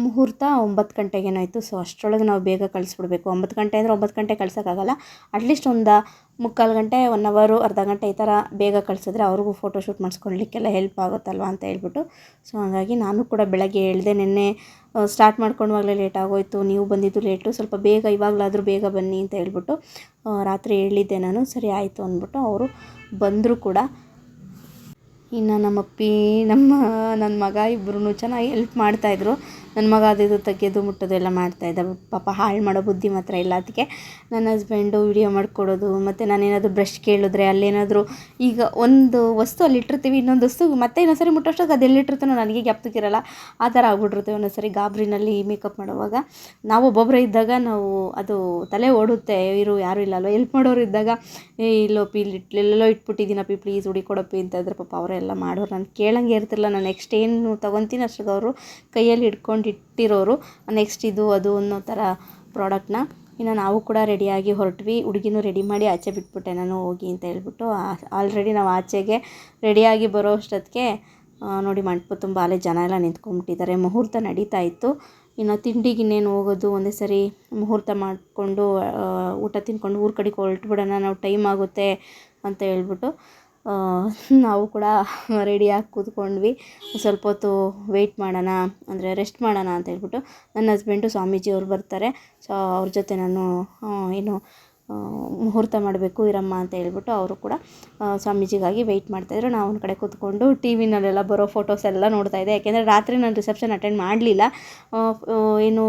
ಮುಹೂರ್ತ ಒಂಬತ್ತು ಗಂಟೆಗೇನೋ ಆಯಿತು ಸೊ ಅಷ್ಟರೊಳಗೆ ನಾವು ಬೇಗ ಕಳಿಸ್ಬಿಡ್ಬೇಕು. ಒಂಬತ್ತು ಗಂಟೆ ಅಂದರೆ ಒಂಬತ್ತು ಗಂಟೆ ಕಳ್ಸೋಕ್ಕಾಗಲ್ಲ. ಅಟ್ಲೀಸ್ಟ್ ಒಂದು ಮುಕ್ಕಾಲು ಗಂಟೆ ಒನ್ ಅವರು ಅರ್ಧ ಗಂಟೆ ಈ ಥರ ಬೇಗ ಕಳಿಸಿದ್ರೆ ಅವ್ರಿಗೂ ಫೋಟೋ ಶೂಟ್ ಮಾಡಿಸ್ಕೊಳ್ಲಿಕ್ಕೆಲ್ಲ ಹೆಲ್ಪ್ ಆಗುತ್ತಲ್ವ ಅಂತ ಹೇಳ್ಬಿಟ್ಟು. ಸೊ ಹಾಗಾಗಿ ನಾನು ಕೂಡ ಬೆಳಗ್ಗೆ ಹೇಳಿದೆ ನಿನ್ನೆ ಸ್ಟಾರ್ಟ್ ಮಾಡ್ಕೊಂಡವಾಗಲೇ ಲೇಟ್ ಆಗೋಯ್ತು. ನೀವು ಬಂದಿದ್ದು ಲೇಟು ಸ್ವಲ್ಪ ಬೇಗ ಇವಾಗಲಾದರೂ ಬೇಗ ಬನ್ನಿ ಅಂತ ಹೇಳ್ಬಿಟ್ಟು ರಾತ್ರಿ ಹೇಳಿದ್ದೆ ನಾನು. ಸರಿ, ಆಯಿತು ಅಂದ್ಬಿಟ್ಟು ಅವರು ಬಂದರೂ ಕೂಡ. ಇನ್ನು ನಮ್ಮಪ್ಪಿ ನಮ್ಮ ನನ್ನ ಮಗ ಇಬ್ಬರೂ ಚೆನ್ನಾಗಿ ಹೆಲ್ಪ್ ಮಾಡ್ತಾಯಿದ್ರು ನನ್ನ ಮಗ ಅದು ಇದು ಮುಟ್ಟೋದು ಎಲ್ಲ ಮಾಡ್ತಾಯಿದ್ದ ಪಾಪ ಹಾಳು ಮಾಡೋ ಬುದ್ಧಿ ಮಾತ್ರ ಇಲ್ಲ ಅದಕ್ಕೆ. ನನ್ನ ಹಸ್ಬೆಂಡು ವಿಡಿಯೋ ಮಾಡಿಕೊಡೋದು, ಮತ್ತು ನಾನೇನಾದರೂ ಬ್ರಷ್ ಕೇಳಿದ್ರೆ ಅಲ್ಲೇನಾದರೂ ಈಗ ಒಂದು ವಸ್ತು ಅಲ್ಲಿ ಇಟ್ಟಿರ್ತೀವಿ, ಇನ್ನೊಂದು ವಸ್ತು ಮತ್ತೆ ಇನ್ನೊಂದ್ಸರಿ ಸರಿ ಅದು ಎಲ್ಲಿಟ್ಟಿರ್ತಾನೋ ನನಗೆ ಜ್ಞಾಪಕಕ್ಕಿರಲ್ಲ ಆ ಥರ ಆಗ್ಬಿಟ್ಟಿರ್ತೀವಿ ಒಂದೊಂದು ಸರಿ ಗಾಬರಿನಲ್ಲಿ ಮೇಕಪ್ ಮಾಡುವಾಗ. ನಾವು ಒಬ್ಬೊಬ್ಬರೇ ಇದ್ದಾಗ ನಾವು ಅದು ತಲೆ ಓಡುತ್ತೆ ಇರು ಯಾರೂ ಇಲ್ಲ ಅಲ್ವ? ಹೆಲ್ಪ್ ಮಾಡೋರು ಇದ್ದಾಗ, ಏ ಇಲ್ಲೋಪಿ ಇಲ್ಲಿ ಎಲ್ಲೆಲ್ಲೋ ಇಟ್ಬಿಟ್ಟಿದ್ದೀನಪ್ಪಿ ಪ್ಲೀಸ್ ಹುಡಿ ಕೊಡಪ್ಪಿ ಅಂತಂದ್ರೆ ಪಾಪ ಅವರೆಲ್ಲ ಮಾಡೋರು. ನಾನು ಕೇಳಂಗೆ ಇರ್ತಿಲ್ಲ ನಾನು ನೆಕ್ಸ್ಟ್ ಏನು ತೊಗೊತೀನಿ ಅಷ್ಟಿಗೆ ಅವರು ಕೈಯಲ್ಲಿ ಹಿಡ್ಕೊಂಡು ಇಟ್ಟಿರೋರು. ನೆಕ್ಸ್ಟ್ ಇದು, ಅದು ಅನ್ನೋ ಥರ ಪ್ರಾಡಕ್ಟ್ನ ಇನ್ನು ನಾವು ಕೂಡ ರೆಡಿಯಾಗಿ ಹೊರಟ್ವಿ. ಹುಡುಗಿನೂ ರೆಡಿ ಮಾಡಿ ಆಚೆ ಬಿಟ್ಬಿಟ್ಟೆ. ನಾನು ಹೋಗಿ ಅಂತ ಹೇಳ್ಬಿಟ್ಟು ಆಲ್ರೆಡಿ ನಾವು ಆಚೆಗೆ ರೆಡಿಯಾಗಿ ಬರೋ ಅಷ್ಟೊತ್ತಿಗೆ ನೋಡಿ ಮಂಟಪ ತುಂಬ ಅಲ್ಲೇ ಜನ ಎಲ್ಲ ನಿಂತ್ಕೊಂಡ್ಬಿಟ್ಟಿದ್ದಾರೆ. ಮುಹೂರ್ತ ನಡೀತಾ ಇತ್ತು. ಇನ್ನು ತಿಂಡಿಗೆ ಇನ್ನೇನು ಹೋಗೋದು? ಒಂದೇ ಸರಿ ಮುಹೂರ್ತ ಮಾಡಿಕೊಂಡು ಊಟ ತಿನ್ಕೊಂಡು ಊರ ಕಡೆಗೆ ಹೊರಟ್ಬಿಡೋಣ. ನಾವು ಟೈಮ್ ಆಗುತ್ತೆ ಅಂತ ಹೇಳ್ಬಿಟ್ಟು ನಾವು ಕೂಡ ರೆಡಿಯಾಗಿ ಕೂತ್ಕೊಂಡ್ವಿ. ಸ್ವಲ್ಪ ಹೊತ್ತು ವೆಯ್ಟ್ ಮಾಡೋಣ, ಅಂದರೆ ರೆಸ್ಟ್ ಮಾಡೋಣ ಅಂತ ಹೇಳ್ಬಿಟ್ಟು ನನ್ನ ಹಸ್ಬೆಂಡು ಸ್ವಾಮೀಜಿ ಅವ್ರು ಬರ್ತಾರೆ. ಸೊ ಅವ್ರ ಜೊತೆ ನಾನು ಏನು ಮುಹೂರ್ತ ಮಾಡಬೇಕು, ಇರಮ್ಮ ಅಂತ ಹೇಳ್ಬಿಟ್ಟು ಅವರು ಕೂಡ ಸ್ವಾಮೀಜಿಗಾಗಿ ವೆಯ್ಟ್ ಮಾಡ್ತಾಯಿದ್ರು ನಾವು ಒಂದು ಕಡೆ ಕೂತ್ಕೊಂಡು ಟಿ ವಿನಲ್ಲೆಲ್ಲ ಬರೋ ಫೋಟೋಸ್ ಎಲ್ಲ ನೋಡ್ತಾ ಇದ್ದೆ. ಯಾಕೆಂದರೆ ರಾತ್ರಿ ನಾನು ರಿಸೆಪ್ಷನ್ ಅಟೆಂಡ್ ಮಾಡಲಿಲ್ಲ. ಏನು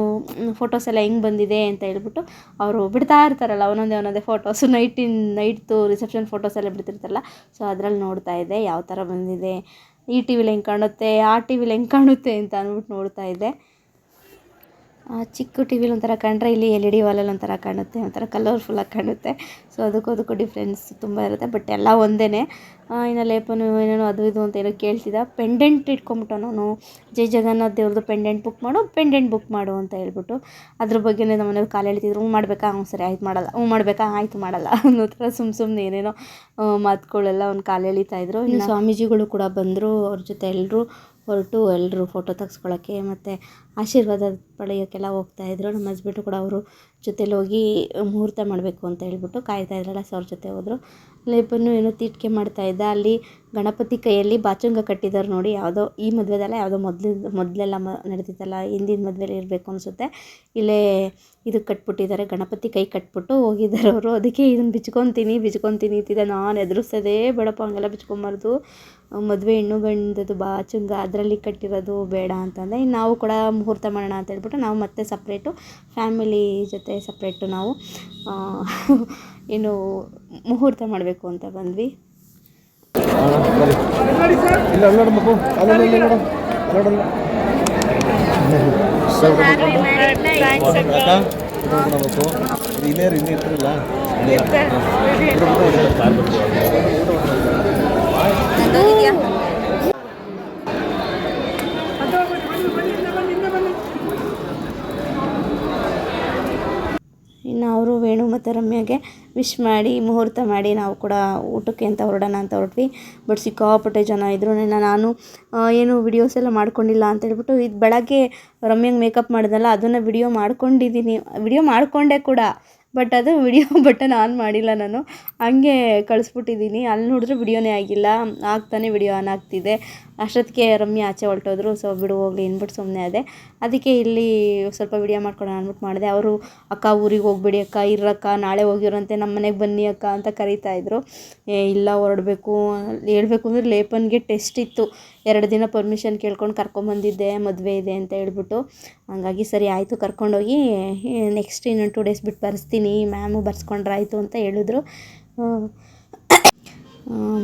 ಫೋಟೋಸ್ ಎಲ್ಲ ಹೆಂಗೆ ಬಂದಿದೆ ಅಂತ ಹೇಳ್ಬಿಟ್ಟು ಅವರು ಬಿಡ್ತಾ ಇರ್ತಾರಲ್ಲ, ಒಂದೊಂದೇ ಒಂದೊಂದೇ ಫೋಟೋಸು ನೈಟಿನ ನೈಟ್ದು ರಿಸೆಪ್ಷನ್ ಫೋಟೋಸ್ ಎಲ್ಲ ಬಿಡ್ತಿರ್ತಾರಲ್ಲ. ಸೊ ಅದರಲ್ಲಿ ನೋಡ್ತಾ ಇದ್ದೆ ಯಾವ ಥರ ಬಂದಿದೆ, ಈ ಟಿ ವಿಲಿ ಹೆಂಗೆ ಕಾಣುತ್ತೆ, ಆ ಟಿ ವಿಲಿ ಹೆಂಗೆ ಕಾಣುತ್ತೆ ಅಂತ ಅಂದ್ಬಿಟ್ಟು ನೋಡ್ತಾ ಇದ್ದೆ. ಚಿಕ್ಕ ಟಿ ವಿಲಿ ಒಂಥರ ಕಂಡ್ರೆ ಇಲ್ಲಿ ಎಲ್ ಇ ಡಿ ವಾಲಲ್ಲಿ ಒಂಥರ ಕಾಣುತ್ತೆ, ಒಂಥರ ಕಲರ್ಫುಲ್ಲಾಗಿ ಕಾಣುತ್ತೆ. ಸೊ ಅದಕ್ಕೂ ಅದಕ್ಕೂ ಡಿಫ್ರೆನ್ಸ್ ತುಂಬ ಇರುತ್ತೆ ಬಟ್ ಎಲ್ಲ ಒಂದೇ ಇನ್ನು ಲೇಪನು ಏನೇನೋ ಅದು ಇದು ಅಂತ ಏನೋ ಕೇಳ್ತಿದ್ದ. ಪೆಂಡೆಂಟ್ ಇಟ್ಕೊಂಬಿಟ್ಟು ನಾನು ಜೈ ಜಗನ್ನಾಥ್ ದೇವ್ರದ್ದು ಪೆಂಡೆಂಟ್ ಬುಕ್ ಮಾಡು ಪೆಂಡೆಂಟ್ ಬುಕ್ ಮಾಡು ಅಂತ ಹೇಳ್ಬಿಟ್ಟು ಅದ್ರ ಬಗ್ಗೆನೇ ನಮ್ಮ ಮನೇಲಿ ಕಾಲು ಹೇಳ್ತಿದ್ರು ಹ್ಞೂ ಮಾಡಬೇಕಾ? ಹ್ಞೂ ಸರಿ, ಆಯ್ತು ಮಾಡಲ್ಲ. ಹ್ಞೂ ಮಾಡಬೇಕಾ? ಆಯ್ತು ಮಾಡಲ್ಲ ಅನ್ನೋ ಥರ ಸುಮ್ಮ ಸುಮ್ಮನೆ ಏನೇನೋ ಮಾತುಗಳೆಲ್ಲ ಒಂದು ಕಾಲು ಎಳಿತಾ ಇದ್ರು. ಇನ್ನು ಸ್ವಾಮೀಜಿಗಳು ಕೂಡ ಬಂದರು, ಅವ್ರ ಜೊತೆ ಎಲ್ಲರೂ ಹೊರಟು ಎಲ್ಲರೂ ಫೋಟೋ ತೆಗ್ಸ್ಕೊಳ್ಳೋಕ್ಕೆ ಮತ್ತು ಆಶೀರ್ವಾದ ಪಡೆಯೋಕ್ಕೆಲ್ಲ ಹೋಗ್ತಾಯಿದ್ರು ನಮ್ಮ ಹಸ್ಬೆಂಡು ಕೂಡ ಅವರು ಜೊತೆಲಿ ಹೋಗಿ ಮುಹೂರ್ತ ಮಾಡಬೇಕು ಅಂತ ಹೇಳ್ಬಿಟ್ಟು ಕಾಯ್ತಾ ಇದ್ರಲ್ಲ ಸೊ ಅವ್ರ ಜೊತೆ ಹೋದರು. ಲೇಪನ್ನು ಏನೋ ತೀಟ್ಕೆ ಮಾಡ್ತಾ ಇದ್ದ. ಅಲ್ಲಿ ಗಣಪತಿ ಕೈಯಲ್ಲಿ ಬಾಚುಂಗ ಕಟ್ಟಿದ್ದಾರೆ ನೋಡಿ ಯಾವುದೋ ಈ ಮದುವೆದಲ್ಲ ಯಾವುದೋ ಮೊದಲು, ಮೊದಲೆಲ್ಲ ಮ, ನಡೀತಿತ್ತಲ್ಲ, ಹಿಂದಿನ ಮದುವೆಲಿ ಇರಬೇಕು ಅನಿಸುತ್ತೆ. ಇಲ್ಲೇ ಇದು ಕಟ್ಬಿಟ್ಟಿದ್ದಾರೆ, ಗಣಪತಿ ಕೈ ಕಟ್ಬಿಟ್ಟು ಹೋಗಿದ್ದಾರೆ ಅವರು. ಅದಕ್ಕೆ ಇದನ್ನು ಬಿಚ್ಕೊತೀನಿ ಬಿಚ್ಕೊತೀನಿ ಅಂತಿದ್ದೆ. ನಾನು ಎದುರಿಸೋದೇ ಬೇಡಪ್ಪ, ಹಂಗೆಲ್ಲ ಬಿಚ್ಕೊಂಬಾರ್ದು. ಮದುವೆ ಹೆಣ್ಣು ಗಂಡದು ಬಾಚುಂಗ ಅದರಲ್ಲಿ ಕಟ್ಟಿರೋದು ಬೇಡ ಅಂತಂದರೆ ಇನ್ನು ನಾವು ಕೂಡ ಮುಹೂರ್ತ ಮಾಡೋಣ ಅಂತ ಹೇಳ್ಬಿಟ್ಟು ನಾವು ಮತ್ತೆ ಸಪ್ರೇಟು ಫ್ಯಾಮಿಲಿ ಜೊತೆ ಸಪ್ರೇಟು ನಾವು ಏನು ಮುಹೂರ್ತ ಮಾಡಬೇಕು ಅಂತ ಬಂದ್ವಿ. ಇನ್ನೇರು ಇನ್ನೇ ಇರ್ತಾರಲ್ಲ ಇನ್ನು ಅವರು ವೇಣು ಮತ್ತು ರಮ್ಯಾಗೆ ವಿಶ್ ಮಾಡಿ ಮುಹೂರ್ತ ಮಾಡಿ ನಾವು ಕೂಡ ಊಟಕ್ಕೆ ಅಂತ ಹೊರಡೋಣ ಅಂತ ಹೊರಟ್ವಿ. ಬಟ್ ಸಿಕ್ಕಾಪಟ್ಟೆ ಜನ ಇದ್ರು. ನಾನು ಏನು ವಿಡಿಯೋಸ್ ಎಲ್ಲ ಮಾಡ್ಕೊಂಡಿಲ್ಲ ಅಂತ ಹೇಳ್ಬಿಟ್ಟು ಇದು ಬೆಳಗ್ಗೆ ರಮ್ಯಂಗೆ ಮೇಕಪ್ ಮಾಡಿದಲ್ಲ ಅದನ್ನು ವಿಡಿಯೋ ಮಾಡ್ಕೊಂಡಿದ್ದೀನಿ ವಿಡಿಯೋ ಮಾಡಿಕೊಂಡೆ ಕೂಡ. ಬಟ್ ಅದು ವಿಡಿಯೋ (laughs) ಬಟನ್ ಆನ್ ಮಾಡಿಲ್ಲ ನಾನು. ಹಂಗೆ ಕಳಿಸ್ಬಿಟ್ಟಿದ್ದೀನಿ ಅಲ್ಲಿ ನೋಡಿದ್ರೆ ವಿಡಿಯೋನೇ ಆಗಿಲ್ಲ. ಆಗ್ತಾನೆ ವಿಡಿಯೋ ಆನ್ ಆಗ್ತಿದೆ. ಅಷ್ಟೊತ್ತಿಗೆ ರಮ್ಯ ಆಚೆ ಹೊರಟೋದ್ರು. ಸೊ ಬಿಡು ಹೋಗ್ಲಿ ಅಂದ್ಬಿಟ್ಟು ಸುಮ್ಮನೆ ಅದೇ ಅದಕ್ಕೆ ಇಲ್ಲಿ ಸ್ವಲ್ಪ ವಿಡಿಯೋ ಮಾಡ್ಕೊಳ್ಳೋಣ ಅಂದ್ಬಿಟ್ಟು ಮಾಡಿದೆ. ಅವರು, ಅಕ್ಕ, ಊರಿಗೆ ಹೋಗ್ಬಿಡಿ ಅಕ್ಕ, ಇರಕ್ಕ, ನಾಳೆ ಹೋಗಿರೋಂತೆ, ನಮ್ಮ ಮನೆಗೆ ಬನ್ನಿ ಅಕ್ಕ ಅಂತ ಕರೀತಾ ಇದ್ರು. ಏ, ಇಲ್ಲ, ಹೊರಡಬೇಕು. ಹೇಳಬೇಕು ಅಂದ್ರೆ ಲೇಪನ್ಗೆ ಟೆಸ್ಟ್ ಇತ್ತು. ಎರಡು ದಿನ ಪರ್ಮಿಷನ್ ಕೇಳ್ಕೊಂಡು ಕರ್ಕೊಂಬಂದಿದ್ದೆ ಮದುವೆ ಇದೆ ಅಂತ ಹೇಳ್ಬಿಟ್ಟು. ಹಂಗಾಗಿ ಸರಿ ಆಯಿತು ಕರ್ಕೊಂಡೋಗಿ ನೆಕ್ಸ್ಟ್ ಇನ್ನೊಂದು ಟೂ ಡೇಸ್ ಬಿಟ್ಟು ಬರ್ಸ್ತೀನಿ. ಮ್ಯಾಮು ಬರ್ಸ್ಕೊಂಡ್ರಾಯ್ತು ಅಂತ ಹೇಳಿದ್ರು.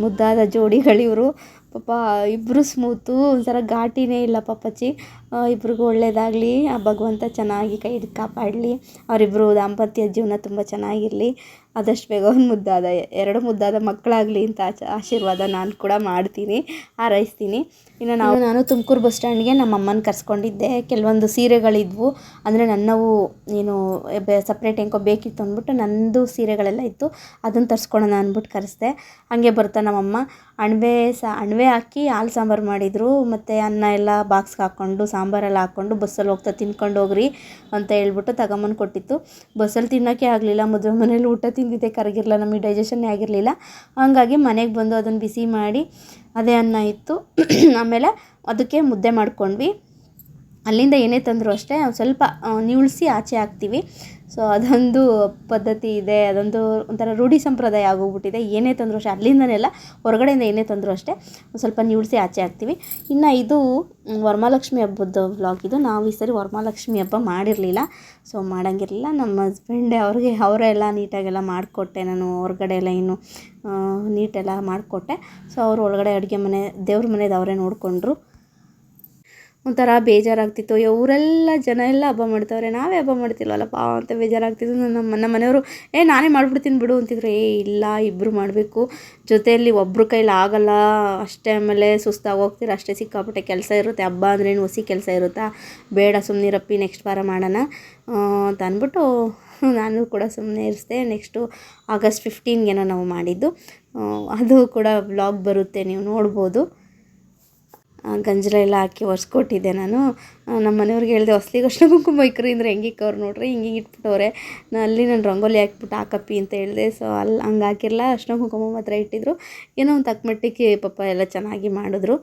ಮುದ್ದಾದ ಜೋಡಿಗಳಿವರು ಪಾಪ ಇಬ್ಬರು ಸ್ಮೂತು, ಒಂಥರ ಘಾಟಿನೇ ಇಲ್ಲ ಪಾಪಚ್ಚಿ ಇಬ್ರಿಗೂ ಒಳ್ಳೆಯದಾಗಲಿ ಆ ಭಗವಂತ ಚೆನ್ನಾಗಿ ಕೈ ಕಾಪಾಡಲಿ. ಅವರಿಬ್ಬರು ದಾಂಪತ್ಯ ಜೀವನ ತುಂಬ ಚೆನ್ನಾಗಿರಲಿ. ಆದಷ್ಟು ಬೇಗ ಒಂದು ಮುದ್ದಾದ, ಎರಡು ಮುದ್ದಾದ ಮಕ್ಕಳಾಗಲಿ ಅಂತ ಆಶೀರ್ವಾದ ನಾನು ಕೂಡ ಮಾಡ್ತೀನಿ, ಹಾರೈಸ್ತೀನಿ. ಇನ್ನು ನಾವು ನಾನು ತುಮಕೂರು ಬಸ್ ಸ್ಟ್ಯಾಂಡ್ಗೆ ನಮ್ಮ ಅಮ್ಮನ ಕರ್ಸ್ಕೊಂಡಿದ್ದೆ. ಕೆಲವೊಂದು ಸೀರೆಗಳಿದ್ವು. ಅಂದರೆ ನನ್ನವು ಏನು ಬೆ ಸಪ್ರೇಟ್ ಹೆಂಗೋ ಬೇಕಿತ್ತು ಅಂದ್ಬಿಟ್ಟು ನಂದು ಸೀರೆಗಳೆಲ್ಲ ಇತ್ತು. ಅದನ್ನು ತರಿಸ್ಕೊಳ್ಳೋಣ ಅಂದ್ಬಿಟ್ಟು ಕರೆಸ್ದೆ. ಹಾಗೆ ಬರ್ತಾ ನಮ್ಮಮ್ಮ. ಅಣಬೆ ಸಾ ಅಣಬೆ ಹಾಕಿ ಹಾಲು ಸಾಂಬಾರು ಮಾಡಿದರು. ಮತ್ತು ಅನ್ನ ಎಲ್ಲ ಬಾಕ್ಸ್ಗೆ ಹಾಕ್ಕೊಂಡು ಸಾಂಬಾರೆಲ್ಲ ಹಾಕ್ಕೊಂಡು ಬಸ್ಸಲ್ಲಿ ಹೋಗ್ತಾ ತಿನ್ಕೊಂಡು ಹೋಗ್ರಿ ಅಂತ ಹೇಳ್ಬಿಟ್ಟು ತಗೊಂಬಂದು ಕೊಟ್ಟಿತ್ತು. ಬಸ್ಸಲ್ಲಿ ತಿನ್ನೋಕ್ಕೆ ಆಗಲಿಲ್ಲ. ಮದುವೆ ಮನೇಲಿ ಊಟ ತಿಂದಿದ್ದೆ. ಕರಗಿರಲಿಲ್ಲ. ನಮಗೆ ಡೈಜೆಷನ್ನೇ ಆಗಿರಲಿಲ್ಲ ಹಾಗಾಗಿ ಮನೆಗೆ ಬಂದು ಅದನ್ನು ಬಿಸಿ ಮಾಡಿ ಅದೇ ಅನ್ನ ಇತ್ತು. (clears throat) ಆಮೇಲೆ ಅದಕ್ಕೆ ಮುದ್ದೆ ಮಾಡ್ಕೊಂಡ್ವಿ. ಅಲ್ಲಿಂದ ಏನೇ ತಂದರೂ ಅಷ್ಟೇ. ಸ್ವಲ್ಪ ನಿವುಳಿಸಿ ಆಚೆ ಹಾಕ್ತೀವಿ. ಸೊ ಅದೊಂದು ಪದ್ಧತಿ ಇದೆ, ಅದೊಂದು ಒಂಥರ ರೂಢಿ ಸಂಪ್ರದಾಯ ಆಗೋಗ್ಬಿಟ್ಟಿದೆ. ಏನೇ ತಂದರೂ ಅಷ್ಟೇ, ಅಲ್ಲಿಂದನೆಲ್ಲ ಹೊರಗಡೆಯಿಂದ ಏನೇ ತಂದರೂ ಅಷ್ಟೇ, ಒಂದು ಸ್ವಲ್ಪ ನಿವುಳಿಸಿ ಆಚೆ ಹಾಕ್ತೀವಿ. ಇನ್ನು ಇದು ವರಮಹಾಲಕ್ಷ್ಮಿ ಹಬ್ಬದ ವ್ಲಾಗ್ ಇದು. ನಾವು ಈ ಸರಿ ವರಮಹಾಲಕ್ಷ್ಮಿ ಹಬ್ಬ ಮಾಡಿರಲಿಲ್ಲ. ಸೊ ಮಾಡೋಂಗಿರಲಿಲ್ಲ. ನಮ್ಮ ಹಸ್ಬೆಂಡೇ ಅವ್ರಿಗೆ ಅವರೇ ಎಲ್ಲ ನೀಟಾಗೆಲ್ಲ ಮಾಡಿಕೊಟ್ಟೆ. ನಾನು ಹೊರಗಡೆ ಎಲ್ಲ ಇನ್ನು ನೀಟೆಲ್ಲ ಮಾಡಿಕೊಟ್ಟೆ. ಸೊ ಅವರು ಒಳಗಡೆ ಅಡುಗೆ ಮನೆ, ದೇವ್ರ ಮನೆದು ಅವರೇ ನೋಡಿಕೊಂಡ್ರು. ಒಂಥರ ಬೇಜಾರಾಗ್ತಿತ್ತು. ಇವರೆಲ್ಲ ಜನ ಎಲ್ಲ ಹಬ್ಬ ಮಾಡ್ತಾವ್ರೆ, ನಾವೇ ಹಬ್ಬ ಮಾಡ್ತಿಲ್ವಲ್ಲಪ್ಪ ಅಂತ ಬೇಜಾರಾಗ್ತಿತ್ತು. ನಮ್ಮ ನಮ್ಮ ಮನೆಯವರು, ಏ, ನಾನೇ ಮಾಡ್ಬಿಡ್ತೀನಿ ಬಿಡು ಅಂತಿದ್ರು. ಏ, ಇಲ್ಲ ಇಬ್ಬರು ಮಾಡಬೇಕು. ಜೊತೆಯಲ್ಲಿ ಒಬ್ಬರ ಕೈಲಿ ಆಗಲ್ಲ. ಅಷ್ಟೇ ಆಮೇಲೆ ಸುಸ್ತಾಗಿ ಹೋಗ್ತೀರ, ಅಷ್ಟೇ ಸಿಕ್ಕಾಪಟ್ಟೆ ಕೆಲಸ ಇರುತ್ತೆ. ಹಬ್ಬ ಅಂದ್ರೇನು ಹೊಸಿ ಕೆಲಸ ಇರುತ್ತಾ? ಬೇಡ ಸುಮ್ಮನಿರಪ್ಪಿ ನೆಕ್ಸ್ಟ್ ವಾರ ಮಾಡೋಣ. ಅಂತ ಅಂದ್ಬಿಟ್ಟು ನಾನು ಕೂಡ ಸುಮ್ಮನೆ ಇರಿಸ್ದೆ. ನೆಕ್ಸ್ಟು ಆಗಸ್ಟ್ ಫಿಫ್ಟೀನ್ಗೇನೋ ನಾವು ಮಾಡಿದ್ದು. ಅದು ಕೂಡ ಬ್ಲಾಗ್ ಬರುತ್ತೆ, ನೀವು ನೋಡ್ಬೋದು. ಗಂಜಲ ಎಲ್ಲ ಹಾಕಿ ಒರೆಸ್ಕೊಟ್ಟಿದ್ದೆ ನಾನು. ನಮ್ಮ ಮನೆಯವ್ರಿಗೆ ಹೇಳಿದೆ ಹೊಸ್ಲಿಗೆ ಅಷ್ಟು ಕುಂಕುಮ ಇಕ್ರಿ ಅಂದರೆ ಹೆಂಗಿಕ್ಕವ್ರು ನೋಡ್ರಿ, ಹಿಂಗೆ ಹಿಂಗೆ ಇಟ್ಬಿಟ್ಟವ್ರೆ. ನಾ ಅಲ್ಲಿ ನಾನು ರಂಗೋಲಿ ಹಾಕ್ಬಿಟ್ಟು ಹಾಕಪ್ಪಿ ಅಂತ ಹೇಳಿದೆ. ಸೊ ಅಲ್ಲಿ ಹಂಗೆ ಹಾಕಿರಲ್ಲ ಅಷ್ಟು ಕುಂಕುಮ ಮಾತ್ರ ಇಟ್ಟಿದ್ರು. ಏನೋ ಒಂದು ತಕ್ಕ ಮಟ್ಟಿಗೆ ಪಾಪ ಎಲ್ಲ ಚೆನ್ನಾಗಿ ಮಾಡಿದ್ರು.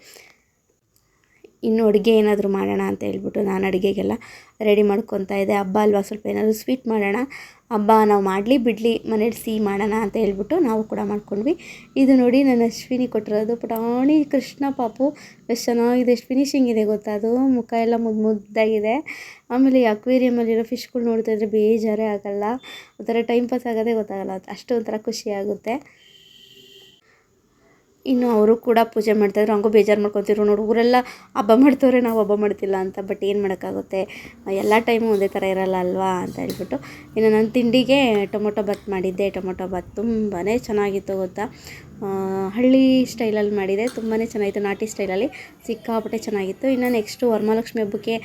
ಇನ್ನು ಅಡುಗೆ ಏನಾದರೂ ಮಾಡೋಣ ಅಂತ ಹೇಳ್ಬಿಟ್ಟು ನಾನು ಅಡುಗೆಗೆಲ್ಲ ರೆಡಿ ಮಾಡ್ಕೊತಾ ಇದ್ದೆ. ಹಬ್ಬ ಅಲ್ವಾ? ಸ್ವಲ್ಪ ಏನಾದರೂ ಸ್ವೀಟ್ ಮಾಡೋಣ. ಹಬ್ಬ ನಾವು ಮಾಡಲಿ ಬಿಡಲಿ, ಮನೇಲಿ ಸಿಹಿ ಮಾಡೋಣ ಅಂತ ಹೇಳ್ಬಿಟ್ಟು ನಾವು ಕೂಡ ಮಾಡ್ಕೊಂಡ್ವಿ. ಇದು ನೋಡಿ ನನ್ನ ಅಶ್ವಿನಿ ಕೊಟ್ಟಿರೋದು. ಪುಟಾಣಿ ಕೃಷ್ಣ ಪಾಪು. ಎಷ್ಟು ಚೆನ್ನಾಗಿದೆ. ಎಷ್ಟು ಫಿನಿಶಿಂಗ್ ಇದೆ ಗೊತ್ತಾ ಅದು? ಮುಖ ಎಲ್ಲ ಮುದ್ದು ಮುದ್ದಾಗಿದೆ. ಆಮೇಲೆ ಈ ಅಕ್ವೇರಿಯಮಲ್ಲಿರೋ ಫಿಶ್ಗಳು ನೋಡ್ತಾ ಇದ್ರೆ ಬೇಜಾರೇ ಆಗೋಲ್ಲ. ಒಂಥರ ಟೈಮ್ ಪಾಸ್ ಆಗೋದೇ ಗೊತ್ತಾಗಲ್ಲ. ಅಷ್ಟು ಖುಷಿ ಆಗುತ್ತೆ. ಇನ್ನು ಅವರು ಕೂಡ ಪೂಜೆ ಮಾಡ್ತಾಯಿದ್ರು ಹಂಗೂ ಬೇಜಾರು ಮಾಡ್ಕೊತಿದ್ರು. ನೋಡಿ, ಊರೆಲ್ಲ ಹಬ್ಬ ಮಾಡ್ತವ್ರೆ, ನಾವು ಹಬ್ಬ ಮಾಡ್ತಿಲ್ಲ ಅಂತ. ಬಟ್ ಏನು ಮಾಡೋಕ್ಕಾಗುತ್ತೆ? ಎಲ್ಲ ಟೈಮು ಒಂದೇ ಥರ ಇರಲ್ಲ ಅಲ್ವಾ ಅಂತ ಹೇಳ್ಬಿಟ್ಟು. ಇನ್ನು ನಾನು ತಿಂಡಿಗೆ ಟೊಮೊಟೊ ಬಾತ್ ಮಾಡಿದ್ದೆ. ಟೊಮೊಟೊ ಬಾತ್ ತುಂಬಾ ಚೆನ್ನಾಗಿತ್ತು, ಗೊತ್ತಾ? ಹಳ್ಳಿ ಸ್ಟೈಲಲ್ಲಿ ಮಾಡಿದೆ. ತುಂಬಾ ಚೆನ್ನಾಗಿತ್ತು ನಾಟಿ ಸ್ಟೈಲಲ್ಲಿ. ಸಿಕ್ಕಾಪಟ್ಟೆ ಚೆನ್ನಾಗಿತ್ತು. ಇನ್ನು ನೆಕ್ಸ್ಟು ವರಮಹಾಲಕ್ಷ್ಮಿ ಹಬ್ಬಕ್ಕೆ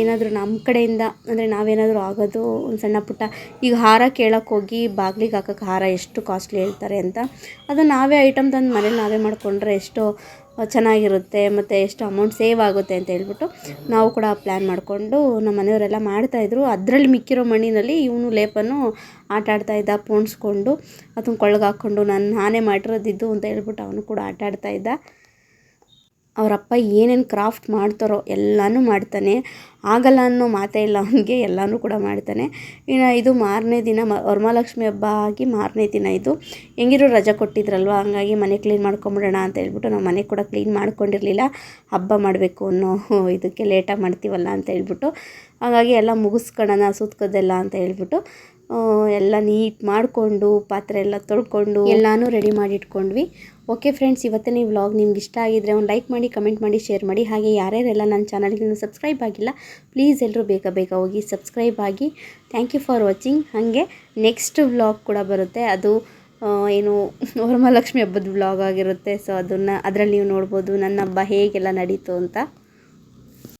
ಏನಾದರೂ ನಮ್ಮ ಕಡೆಯಿಂದ, ಅಂದರೆ ನಾವೇನಾದರೂ ಆಗೋದು, ಒಂದು ಸಣ್ಣ ಪುಟ್ಟ, ಈಗ ಹಾರ ಕೇಳೋಕ್ಕೆ ಹೋಗಿ ಬಾಗಿಲಿಗೆ ಹಾಕೋಕ್ಕೆ ಹಾರ ಎಷ್ಟು ಕಾಸ್ಟ್ಲಿ ಹೇಳ್ತಾರೆ ಅಂತ, ಅದು ನಾವೇ ಐಟಮ್ ತಂದು ಮನೇಲಿ ನಾವೇ ಮಾಡಿಕೊಂಡ್ರೆ ಎಷ್ಟು ಚೆನ್ನಾಗಿರುತ್ತೆ ಮತ್ತು ಎಷ್ಟು ಅಮೌಂಟ್ ಸೇವ್ ಆಗುತ್ತೆ ಅಂತ ಹೇಳ್ಬಿಟ್ಟು ನಾವು ಕೂಡ ಪ್ಲ್ಯಾನ್ ಮಾಡಿಕೊಂಡು ನಮ್ಮ ಮನೆಯವರೆಲ್ಲ ಮಾಡ್ತಾಯಿದ್ರು ಅದರಲ್ಲಿ ಮಿಕ್ಕಿರೋ ಮಣ್ಣಿನಲ್ಲಿ ಇವನು ಲೇಪನ್ನು ಆಟ ಆಡ್ತಾ ಇದ್ದ, ಪೋಣಿಸ್ಕೊಂಡು ಅದನ್ನ ಕೊಳಗಾಕ್ಕೊಂಡು ನಾನು ನಾನೇ ಮಾಡಿರೋದಿದ್ದು ಅಂತ ಹೇಳ್ಬಿಟ್ಟು ಅವನು ಕೂಡ ಆಟ ಆಡ್ತಾಯಿದ್ದ ಅವರಪ್ಪ ಏನೇನು ಕ್ರಾಫ್ಟ್ ಮಾಡ್ತಾರೋ ಎಲ್ಲನೂ ಮಾಡ್ತಾನೆ. ಆಗಲ್ಲ ಅನ್ನೋ ಮಾತೇ ಇಲ್ಲ ಅವನಿಗೆ, ಎಲ್ಲನೂ ಕೂಡ ಮಾಡ್ತಾನೆ. ಇನ್ನು ಇದು ಮಾರನೇ ದಿನ ಮ, ವರಮಹಾಲಕ್ಷ್ಮಿ ಹಬ್ಬ ಆಗಿ ಮಾರನೇ ದಿನ ಇದು. ಹೆಂಗಿರೋ ರಜೆ ಕೊಟ್ಟಿದ್ರಲ್ವ? ಹಂಗಾಗಿ ಮನೆ ಕ್ಲೀನ್ ಮಾಡ್ಕೊಂಬಿಡೋಣ ಅಂತ ಹೇಳ್ಬಿಟ್ಟು ನಾವು ಮನೆ ಕೂಡ ಕ್ಲೀನ್ ಮಾಡ್ಕೊಂಡಿರಲಿಲ್ಲ. ಹಬ್ಬ ಮಾಡಬೇಕು ಅನ್ನೋ ಇದಕ್ಕೆ ಲೇಟಾಗಿ ಮಾಡ್ತೀವಲ್ಲ ಅಂತ ಹೇಳ್ಬಿಟ್ಟು. ಹಾಗಾಗಿ ಎಲ್ಲ ಮುಗಿಸ್ಕೊಳ್ಳೋಣ ಸುತ್ಕೋದೆಲ್ಲ ಅಂತ ಹೇಳ್ಬಿಟ್ಟು ಎಲ್ಲ ನೀಟ್ ಮಾಡಿಕೊಂಡು, ಪಾತ್ರೆ ಎಲ್ಲ ತೊಳ್ಕೊಂಡು, ಎಲ್ಲನೂ ರೆಡಿ ಮಾಡಿ ಇಟ್ಕೊಂಡ್ವಿ ಓಕೆ ಫ್ರೆಂಡ್ಸ್ ಇವತ್ತಿನ ಈ ವ್ಲಾಗ್ ನಿಮ್ಗೆ ಇಷ್ಟ ಆಗಿದ್ರೆ ಒಂದು ಲೈಕ್ ಮಾಡಿ ಕಮೆಂಟ್ ಮಾಡಿ ಶೇರ್ ಮಾಡಿ. ಹಾಗೆ ಯಾರ್ಯಾರೆಲ್ಲ ನನ್ನ ಚಾನಲ್ಗೆ ಇನ್ನೂ ಸಬ್ಸ್ಕ್ರೈಬ್ ಆಗಿಲ್ಲ ಪ್ಲೀಸ್ ಎಲ್ಲರೂ ಬೇಗ ಬೇಗ ಹೋಗಿ ಸಬ್ಸ್ಕ್ರೈಬ್ ಆಗಿ. ಥ್ಯಾಂಕ್ ಯು ಫಾರ್ ವಾಚಿಂಗ್ ಹಾಗೆ ನೆಕ್ಸ್ಟ್ ವ್ಲಾಗ್ ಕೂಡ ಬರುತ್ತೆ. ಅದು ಏನು, (laughs) ವರಮಹಾಲಕ್ಷ್ಮಿ ಹಬ್ಬದ ವ್ಲಾಗ್ ಆಗಿರುತ್ತೆ. ಸೊ ಅದನ್ನು, ಅದರಲ್ಲಿ ನೀವು ನೋಡ್ಬೋದು ನನ್ನ ಹಬ್ಬ ಹೇಗೆಲ್ಲ ನಡೀತು ಅಂತ.